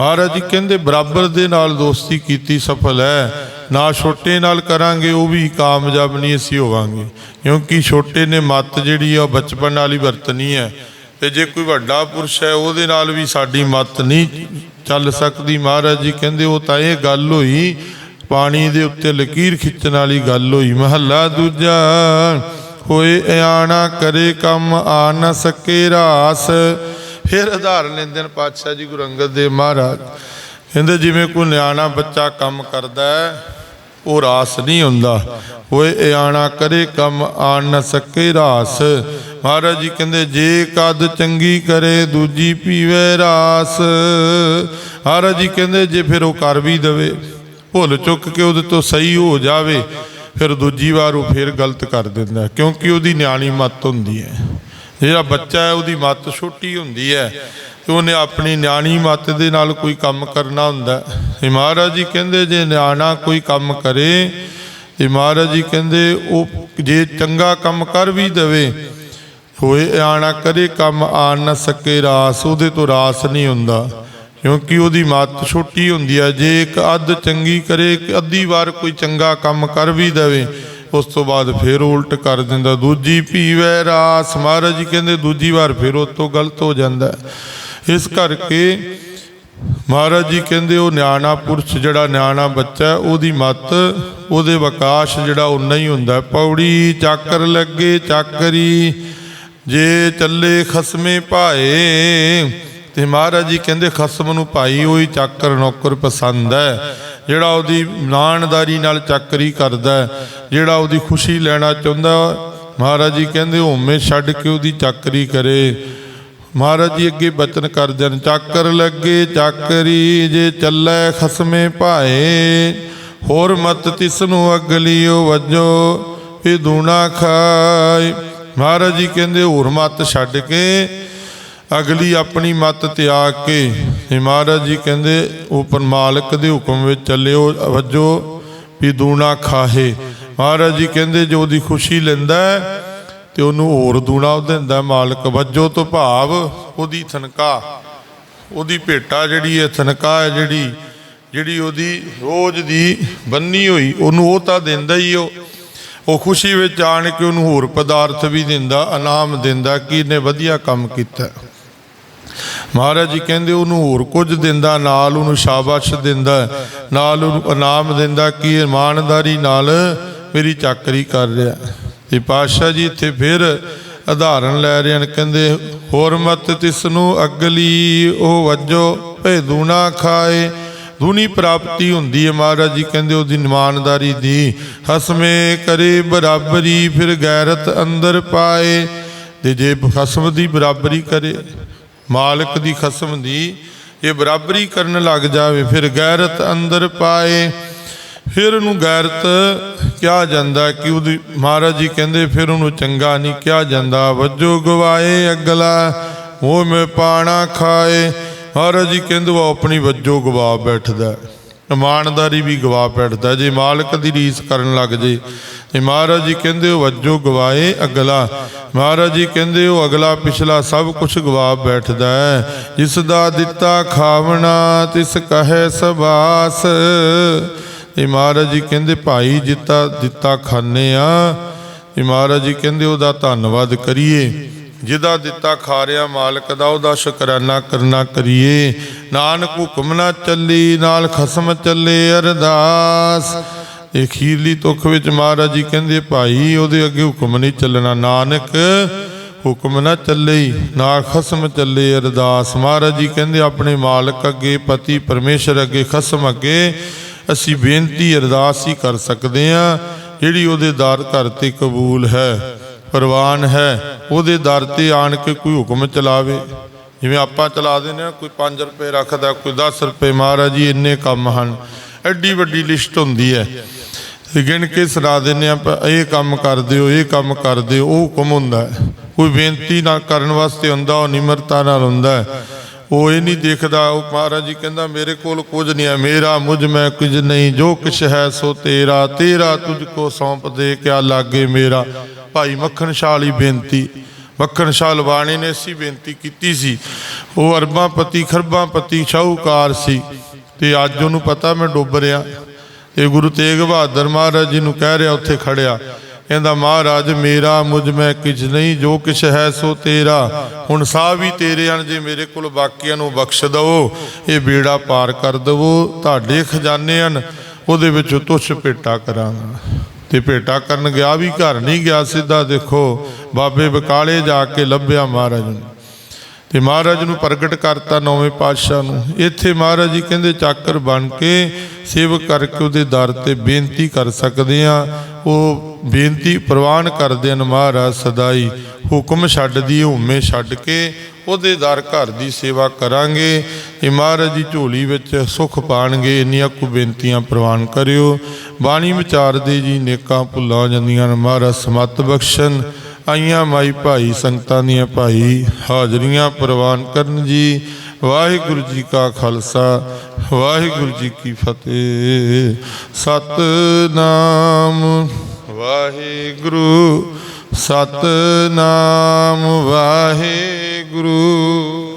[SPEAKER 1] ਮਹਾਰਾਜ ਜੀ ਕਹਿੰਦੇ, ਬਰਾਬਰ ਦੇ ਨਾਲ ਦੋਸਤੀ ਕੀਤੀ ਸਫਲ ਹੈ। ਨਾ ਛੋਟੇ ਨਾਲ ਕਰਾਂਗੇ, ਉਹ ਵੀ ਕਾਮਯਾਬ ਨਹੀਂ ਅਸੀਂ ਹੋਵਾਂਗੇ। ਕਿਉਂਕਿ ਛੋਟੇ ਨੇ ਮੱਤ ਜਿਹੜੀ ਆ, ਉਹ ਬਚਪਨ ਵਾਲੀ ਵਰਤਨੀ ਹੈ। ਤੇ ਜੇ ਕੋਈ ਵੱਡਾ ਪੁਰਸ਼ ਹੈ, ਉਹਦੇ ਨਾਲ ਵੀ ਸਾਡੀ ਮੱਤ ਨਹੀਂ ਚੱਲ ਸਕਦੀ। ਮਹਾਰਾਜ ਜੀ ਕਹਿੰਦੇ, ਉਹ ਤਾਂ ਇਹ ਗੱਲ ਹੋਈ, ਪਾਣੀ ਦੇ ਉੱਤੇ ਲਕੀਰ ਖਿੱਚਣ ਵਾਲੀ ਗੱਲ ਹੋਈ। ਮਹੱਲਾ ਦੂਜਾ, ਹੋਏ ਇਆਣਾ ਕਰੇ ਕੰਮ ਆ ਨਾ ਸਕੇ ਰਾਸ। ਫਿਰ ਉਦਾਹਰਨ ਲੈਂਦੇ ਨੇ ਪਾਤਸ਼ਾਹ ਜੀ ਗੁਰੂ ਅੰਗਦ ਦੇਵ ਮਹਾਰਾਜ। ਕਹਿੰਦੇ, ਜਿਵੇਂ ਕੋਈ ਨਿਆਣਾ ਬੱਚਾ ਕੰਮ ਕਰਦਾ ਹੈ ਉਹ ਰਾਸ ਨਹੀਂ ਹੁੰਦਾ। ਓਏ, ਇਹ ਕਰੇ ਕੰਮ, ਆਣ ਨਾ ਸਕੇ ਰਾਸ। ਮਹਾਰਾਜ ਜੀ ਕਹਿੰਦੇ, ਜੇ ਕਦ ਚੰਗੀ ਕਰੇ, ਦੂਜੀ ਪੀਵੇ ਰਾਸ। ਮਹਾਰਾਜ ਜੀ ਕਹਿੰਦੇ, ਜੇ ਫਿਰ ਉਹ ਕਰ ਵੀ ਦਵੇ, ਭੁੱਲ ਚੁੱਕ ਕੇ ਉਹਦੇ ਤੋਂ ਸਹੀ ਹੋ ਜਾਵੇ, ਫਿਰ ਦੂਜੀ ਵਾਰ ਉਹ ਫਿਰ ਗਲਤ ਕਰ ਦਿੰਦਾ ਕਿਉਂਕਿ ਉਹਦੀ ਨਿਆਣੀ ਮੱਤ ਹੁੰਦੀ ਹੈ। ਜਿਹੜਾ ਬੱਚਾ ਹੈ, ਉਹਦੀ ਮੱਤ ਛੋਟੀ ਹੁੰਦੀ ਹੈ। ਤੇ ਉਹਨੇ ਆਪਣੀ ਨਿਆਣੀ ਮੱਤ ਦੇ ਨਾਲ ਕੋਈ ਕੰਮ ਕਰਨਾ ਹੁੰਦਾ। ਹੈ। ਮਹਾਰਾਜ ਜੀ ਕਹਿੰਦੇ, ਜੇ ਨਿਆਣਾ ਕੋਈ ਕੰਮ ਕਰੇ ਤੇ ਮਹਾਰਾਜ ਜੀ ਕਹਿੰਦੇ, ਉਹ ਜੇ ਚੰਗਾ ਕੰਮ ਕਰ ਵੀ ਦਵੇ, ਹੋਏ ਆਣਾ ਕਰੇ ਕੰਮ ਆਣ ਨਾ ਸਕੇ ਰਾਸ, ਉਹਦੇ ਤੋਂ ਰਾਸ ਨਹੀਂ ਹੁੰਦਾ। ਕਿਉਂਕਿ ਉਹਦੀ ਮੱਤ ਛੋਟੀ ਹੁੰਦੀ ਆ, ਜੇ ਇੱਕ ਅੱਧ ਚੰਗੀ ਕਰੇ, ਇੱਕ ਅੱਧੀ ਵਾਰ ਕੋਈ ਚੰਗਾ ਕੰਮ ਕਰ ਵੀ ਦਵੇ, ਉਸ ਤੋਂ ਬਾਅਦ ਫਿਰ ਉਲਟ ਕਰ ਦਿੰਦਾ। ਦੂਜੀ ਪੀਵੇ ਰਾਸ, ਮਹਾਰਾਜ ਜੀ ਕਹਿੰਦੇ, ਦੂਜੀ ਵਾਰ ਫਿਰ ਉਹ ਤੋਂ ਗਲਤ ਹੋ ਜਾਂਦਾ। ਇਸ ਕਰਕੇ ਮਹਾਰਾਜ ਜੀ ਕਹਿੰਦੇ ਉਹ ਨਿਆਣਾ ਪੁਰਸ਼ ਜਿਹੜਾ ਨਿਆਣਾ ਬੱਚਾ ਉਹਦੀ ਮੱਤ, ਉਹਦੇ ਵਿਕਾਸ ਜਿਹੜਾ ਉਨਾ ਹੀ ਹੁੰਦਾ ਪੌੜੀ ਚਾਕਰ ਲੱਗੇ ਚਾਕਰੀ, ਜੇ ਚੱਲੇ ਖਸਮੇ ਭਾਏ, ਤੇ ਮਹਾਰਾਜ ਜੀ ਕਹਿੰਦੇ ਖਸਮ ਨੂੰ ਭਾਈ ਉਹੀ ਚਾਕਰ ਨੌਕਰ ਪਸੰਦ ਹੈ, ਜਿਹੜਾ ਉਹਦੀ ਨਾਨਦਾਰੀ ਨਾਲ ਚਾਕਰੀ ਕਰਦਾ ਜਿਹੜਾ ਉਹਦੀ ਖੁਸ਼ੀ ਲੈਣਾ ਚਾਹੁੰਦਾ ਮਹਾਰਾਜ ਜੀ ਕਹਿੰਦੇ ਹੋਮੇ ਛੱਡ ਕੇ ਉਹਦੀ ਚਾਕਰੀ ਕਰੇ। ਮਹਾਰਾਜ ਜੀ ਅੱਗੇ ਬਚਨ ਕਰ ਜਨ ਚਾਕਰ ਲੱਗੇ, ਚਾਕਰੀ ਜੇ ਚੱਲੇ ਖਸਮੇ ਭਾਏ, ਹੋਰ ਮਤ ਤਿਸ ਨੂੰ ਅਗਲੀਓ ਵਜੋ ਇਹ ਦੂਣਾ ਖਾਏ। ਮਹਾਰਾਜ ਜੀ ਕਹਿੰਦੇ, ਹੋਰ ਮਤ ਛੱਡ ਕੇ ਅਗਲੀ ਆਪਣੀ ਮਤ ਤਿਆਗ ਕੇ, ਤੇ ਮਹਾਰਾਜ ਜੀ ਕਹਿੰਦੇ ਉਹ ਮਾਲਕ ਦੇ ਹੁਕਮ ਵਿੱਚ ਚੱਲਿਓ, ਵਜੋ, ਵੀ ਦੂਣਾ ਖਾਹੇ। ਮਹਾਰਾਜ ਜੀ ਕਹਿੰਦੇ, ਜੋ ਉਹਦੀ ਖੁਸ਼ੀ ਲੈਂਦਾ ਤੇ ਉਹਨੂੰ ਹੋਰ ਦੂਣਾ ਉਹ ਦਿੰਦਾ ਮਾਲਕ, ਵੱਜੋ ਤੋਂ ਭਾਵ ਉਹਦੀ ਥਨਕਾ। ਉਹਦੀ ਭੇਟਾ ਜਿਹੜੀ ਹੈ, ਥਨਕਾ ਹੈ ਜਿਹੜੀ ਜਿਹੜੀ ਉਹਦੀ ਰੋਜ਼ ਦੀ ਬੰਨੀ ਹੋਈ, ਉਹਨੂੰ ਉਹ ਤਾਂ ਦਿੰਦਾ ਹੀ ਉਹ। ਉਹ ਖੁਸ਼ੀ ਵਿੱਚ ਆਣ ਕੇ ਉਹਨੂੰ ਹੋਰ ਪਦਾਰਥ ਵੀ ਦਿੰਦਾ ਇਨਾਮ ਦਿੰਦਾ ਕਿ ਇਹਨੇ ਵਧੀਆ ਕੰਮ ਕੀਤਾ। ਮਹਾਰਾਜ ਜੀ ਕਹਿੰਦੇ ਉਹਨੂੰ ਹੋਰ ਕੁਝ ਦਿੰਦਾ, ਨਾਲ ਉਹਨੂੰ ਸ਼ਾਬਾਸ਼ ਦਿੰਦਾ, ਨਾਲ ਉਹਨੂੰ ਇਨਾਮ ਦਿੰਦਾ ਕਿ ਇਮਾਨਦਾਰੀ ਨਾਲ ਮੇਰੀ ਚਾਕਰੀ ਕਰ ਰਿਹਾ। ਤੇ ਪਾਤਸ਼ਾਹ ਜੀ ਇੱਥੇ ਫਿਰ ਉਦਾਹਰਨ ਲੈ ਰਹੇ ਹਨ, ਕਹਿੰਦੇ, ਹੋਰ ਮਤ ਤਿਸ ਨੂੰ ਅਗਲੀ, ਉਹ ਵਜੋ ਭੇਦੂ ਦੂਣਾ ਖਾਏ ਦੂਨੀ ਪ੍ਰਾਪਤੀ ਹੁੰਦੀ ਹੈ ਮਹਾਰਾਜ ਜੀ, ਕਹਿੰਦੇ, ਉਹਦੀ ਇਮਾਨਦਾਰੀ ਦੀ। ਹਸਮੇ ਕਰੇ ਬਰਾਬਰੀ, ਫਿਰ ਗੈਰਤ ਅੰਦਰ ਪਾਏ। ਤੇ ਜੇ ਖਸਮ ਦੀ ਬਰਾਬਰੀ ਕਰੇ, ਮਾਲਕ ਦੀ ਖਸਮ ਦੀ ਇਹ ਬਰਾਬਰੀ ਕਰਨ ਲੱਗ ਜਾਵੇ, ਫਿਰ ਗੈਰਤ ਅੰਦਰ ਪਾਏ। ਫਿਰ ਉਹਨੂੰ ਗੈਰਤ ਕਿਹਾ ਜਾਂਦਾ ਕਿ ਉਹਦੀ ਮਹਾਰਾਜ ਜੀ ਕਹਿੰਦੇ ਫਿਰ ਉਹਨੂੰ ਚੰਗਾ ਨਹੀਂ ਕਿਹਾ ਜਾਂਦਾ। ਵੱਜੋ ਗਵਾਏ ਅਗਲਾ, ਉਹ ਮੈਂ ਪਾਣਾ ਖਾਏ। ਮਹਾਰਾਜ ਜੀ ਕਹਿੰਦੇ ਉਹ ਆਪਣੀ ਵੱਜੋ ਗਵਾ ਬੈਠਦਾ ਇਮਾਨਦਾਰੀ ਵੀ ਗਵਾ ਬੈਠਦਾ ਜੇ ਮਾਲਕ ਦੀ ਰੀਸ ਕਰਨ ਲੱਗ ਜੇ ਤੇ ਮਹਾਰਾਜ ਜੀ ਕਹਿੰਦੇ ਉਹ ਵੱਜੋ ਗਵਾਏ ਅਗਲਾ, ਮਹਾਰਾਜ ਜੀ ਕਹਿੰਦੇ ਉਹ ਅਗਲਾ ਪਿਛਲਾ ਸਭ ਕੁਝ ਗਵਾ ਬੈਠਦਾ ਹੈ। ਜਿਸ ਦਾ ਦਿੱਤਾ ਖਾਵਣਾ ਤਿਸ ਕਹੇ ਸਬਾਸ ਇਹ ਮਹਾਰਾਜ ਜੀ ਕਹਿੰਦੇ, ਭਾਈ ਜਿੱਤਾ, ਦਿੱਤਾ ਖਾਣੇ ਆ। ਇਹ ਮਹਾਰਾਜ ਜੀ ਕਹਿੰਦੇ, ਉਹਦਾ ਧੰਨਵਾਦ ਕਰੀਏ। ਜਿਹਦਾ ਦਿੱਤਾ ਖਾ ਰਿਆ ਮਾਲਕ ਦਾ, ਉਹਦਾ ਸ਼ੁਕਰਾਨਾ ਕਰਨਾ ਕਰੀਏ। ਨਾਨਕ ਹੁਕਮ ਨਾ ਚੱਲੀ, ਨਾਲ ਖਸਮ ਚੱਲੇ ਅਰਦਾਸ। ਇਹ ਖੀਰਲੀ ਤੁਖ ਵਿੱਚ ਮਹਾਰਾਜ ਜੀ ਕਹਿੰਦੇ, ਭਾਈ, ਉਹਦੇ ਅੱਗੇ ਹੁਕਮ ਨਹੀਂ ਚੱਲਣਾ। ਨਾਨਕ ਹੁਕਮ ਨਾ ਚੱਲੇ ਨਾ ਖਸਮ ਚੱਲੇ ਅਰਦਾਸ। ਮਹਾਰਾਜ ਜੀ ਕਹਿੰਦੇ, ਆਪਣੇ ਮਾਲਕ ਅੱਗੇ, ਪਤੀ ਪਰਮੇਸ਼ਰ ਅੱਗੇ, ਖਸਮ ਅੱਗੇ ਅਸੀਂ ਬੇਨਤੀ, ਅਰਦਾਸ ਹੀ ਕਰ ਸਕਦੇ ਹਾਂ, ਜਿਹੜੀ ਉਹਦੇ ਦਰ ਘਰ ਤੇ ਕਬੂਲ ਹੈ, ਪ੍ਰਵਾਨ ਹੈ, ਉਹਦੇ ਦਰ ਤੇ ਆਣ ਕੇ ਕੋਈ ਹੁਕਮ ਚਲਾਵੇ। ਜਿਵੇਂ ਆਪਾਂ ਚਲਾ ਦਿੰਦੇ ਹਾਂ, ਕੋਈ 5 ਰੁਪਏ ਰੱਖਦਾ, ਕੋਈ 10 ਰੁਪਏ, ਮਹਾਰਾਜ ਜੀ, ਇੰਨੇ ਕੰਮ ਹਨ। ਐਡੀ ਵੱਡੀ ਲਿਸਟ ਹੁੰਦੀ ਹੈ। ਤੇ ਗਿਣ ਕੇ ਸੁਣਾ ਦਿੰਦੇ ਆ ਇਹ ਕੰਮ ਕਰ ਦਿਓ ਇਹ ਕੰਮ ਕਰ ਦਿਓ ਉਹ ਹੁਕਮ ਹੁੰਦਾ ਕੋਈ ਬੇਨਤੀ ਨਾ ਕਰਨ ਵਾਸਤੇ ਹੁੰਦਾ, ਉਹ ਨਿਮਰਤਾ ਨਾਲ ਹੁੰਦਾ ਉਹ ਇਹ ਨਹੀਂ ਦੇਖਦਾ। ਉਹ ਮਹਾਰਾਜ ਜੀ ਕਹਿੰਦਾ, ਮੇਰੇ ਕੋਲ ਕੁਝ ਨਹੀਂ ਹੈ, ਮੇਰਾ ਮੁਝ ਮੈਂ ਕੁਝ ਨਹੀਂ। ਜੋ ਕੁਛ ਹੈ ਸੋ ਤੇਰਾ ਤੇਰਾ ਤੁਝ ਕੋ ਸੌਂਪ ਦੇ ਕਿਆ ਲਾਗੇ ਮੇਰਾ। ਭਾਈ ਮੱਖਣ ਸ਼ਾਹ ਵਾਲੀ ਬੇਨਤੀ ਮੱਖਣ ਸ਼ਾਹ ਲਵਾਣੀ ਨੇ ਸੀ ਬੇਨਤੀ ਕੀਤੀ ਸੀ। ਉਹ ਅਰਬਾਂ ਪਤੀ, ਖਰਬਾਂ ਪਤੀ ਸ਼ਾਹੂਕਾਰ ਸੀ ਤੇ ਅੱਜ ਉਹਨੂੰ ਪਤਾ ਮੈਂ ਡੁੱਬ ਰਿਹਾ। ਤੇ ਗੁਰੂ ਤੇਗ ਬਹਾਦਰ ਮਹਾਰਾਜ ਜੀ ਨੂੰ ਕਹਿ ਰਿਹਾ, ਉੱਥੇ ਖੜਿਆ ਕਹਿੰਦਾ, ਮਹਾਰਾਜ, ਮੇਰਾ ਮੁਝ ਮੈਂ ਕਿਛ ਨਹੀਂ, ਜੋ ਕਿਛ ਹੈ ਸੋ ਤੇਰਾ। ਹੁਣ ਸਾਹ ਵੀ ਤੇਰੇ ਹਨ, ਜੇ ਮੇਰੇ ਕੋਲ ਬਾਕੀਆਂ ਨੂੰ ਬਖਸ਼ ਦਵੋ, ਇਹ ਬੇੜਾ ਪਾਰ ਕਰ ਦਵੋ, ਤੁਹਾਡੇ ਖਜ਼ਾਨੇ ਹਨ, ਉਹਦੇ ਵਿੱਚੋਂ ਤੁਛ ਭੇਟਾ ਕਰਾਂਗਾ। ਤੇ ਭੇਟਾ ਕਰਨ ਗਿਆ ਵੀ, ਘਰ ਨਹੀਂ ਗਿਆ, ਸਿੱਧਾ ਦੇਖੋ, ਬਾਬੇ ਬਕਾਲੇ ਜਾ ਕੇ ਲੱਭਿਆ ਮਹਾਰਾਜ ਨੂੰ। ਤੇ ਮਹਾਰਾਜ ਨੂੰ ਪ੍ਰਗਟ ਕਰਤਾ ਨੌਵੇਂ ਪਾਤਸ਼ਾਹ ਨੂੰ। ਇੱਥੇ ਮਹਾਰਾਜ ਜੀ ਕਹਿੰਦੇ, ਚਾਕਰ ਬਣ ਕੇ ਸੇਵਕ ਕਰਕੇ ਉਹਦੇ ਦਰ ਤੇ ਬੇਨਤੀ ਕਰ ਸਕਦੇ ਆ ਉਹ ਬੇਨਤੀ ਪ੍ਰਵਾਨ ਕਰਦੇ ਹਨ, ਮਹਾਰਾਜ ਸਦਾਈ ਹੁਕਮ ਛੱਡਦੀ ਹਉਮੈ ਛੱਡ ਕੇ ਉਹਦੇ ਦਰ ਘਰ ਦੀ ਸੇਵਾ ਕਰਾਂਗੇ। ਇਹ ਮਹਾਰਾਜ ਜੀ ਝੋਲੀ ਵਿੱਚ ਸੁਖ ਪਾਣਗੇ, ਇੰਨੀਆਂ ਕੁ ਬੇਨਤੀਆਂ ਪ੍ਰਵਾਨ ਕਰਿਓ। ਬਾਣੀ ਵਿਚਾਰ ਦੇ ਜੀ, ਨੇਕਾਂ ਭੁੱਲਾਂ ਜਾਂਦੀਆਂ ਨੇ ਮਹਾਰਾਜ ਸਮਤ ਬਖਸ਼ਣ। ਆਈਆਂ ਮਾਈ ਭਾਈ, ਸੰਗਤਾਂ ਦੀਆਂ ਭਾਈ, ਹਾਜ਼ਰੀਆਂ ਪ੍ਰਵਾਨ ਕਰਨ ਜੀ। ਵਾਹਿਗੁਰੂ ਜੀ ਕਾ ਖਾਲਸਾ, ਵਾਹਿਗੁਰੂ ਜੀ ਕੀ ਫਤਿਹ। ਸਤਨਾਮ ਵਾਹਿਗੁਰੂ ਸਤਨਾਮ ਵਾਹਿਗੁਰੂ।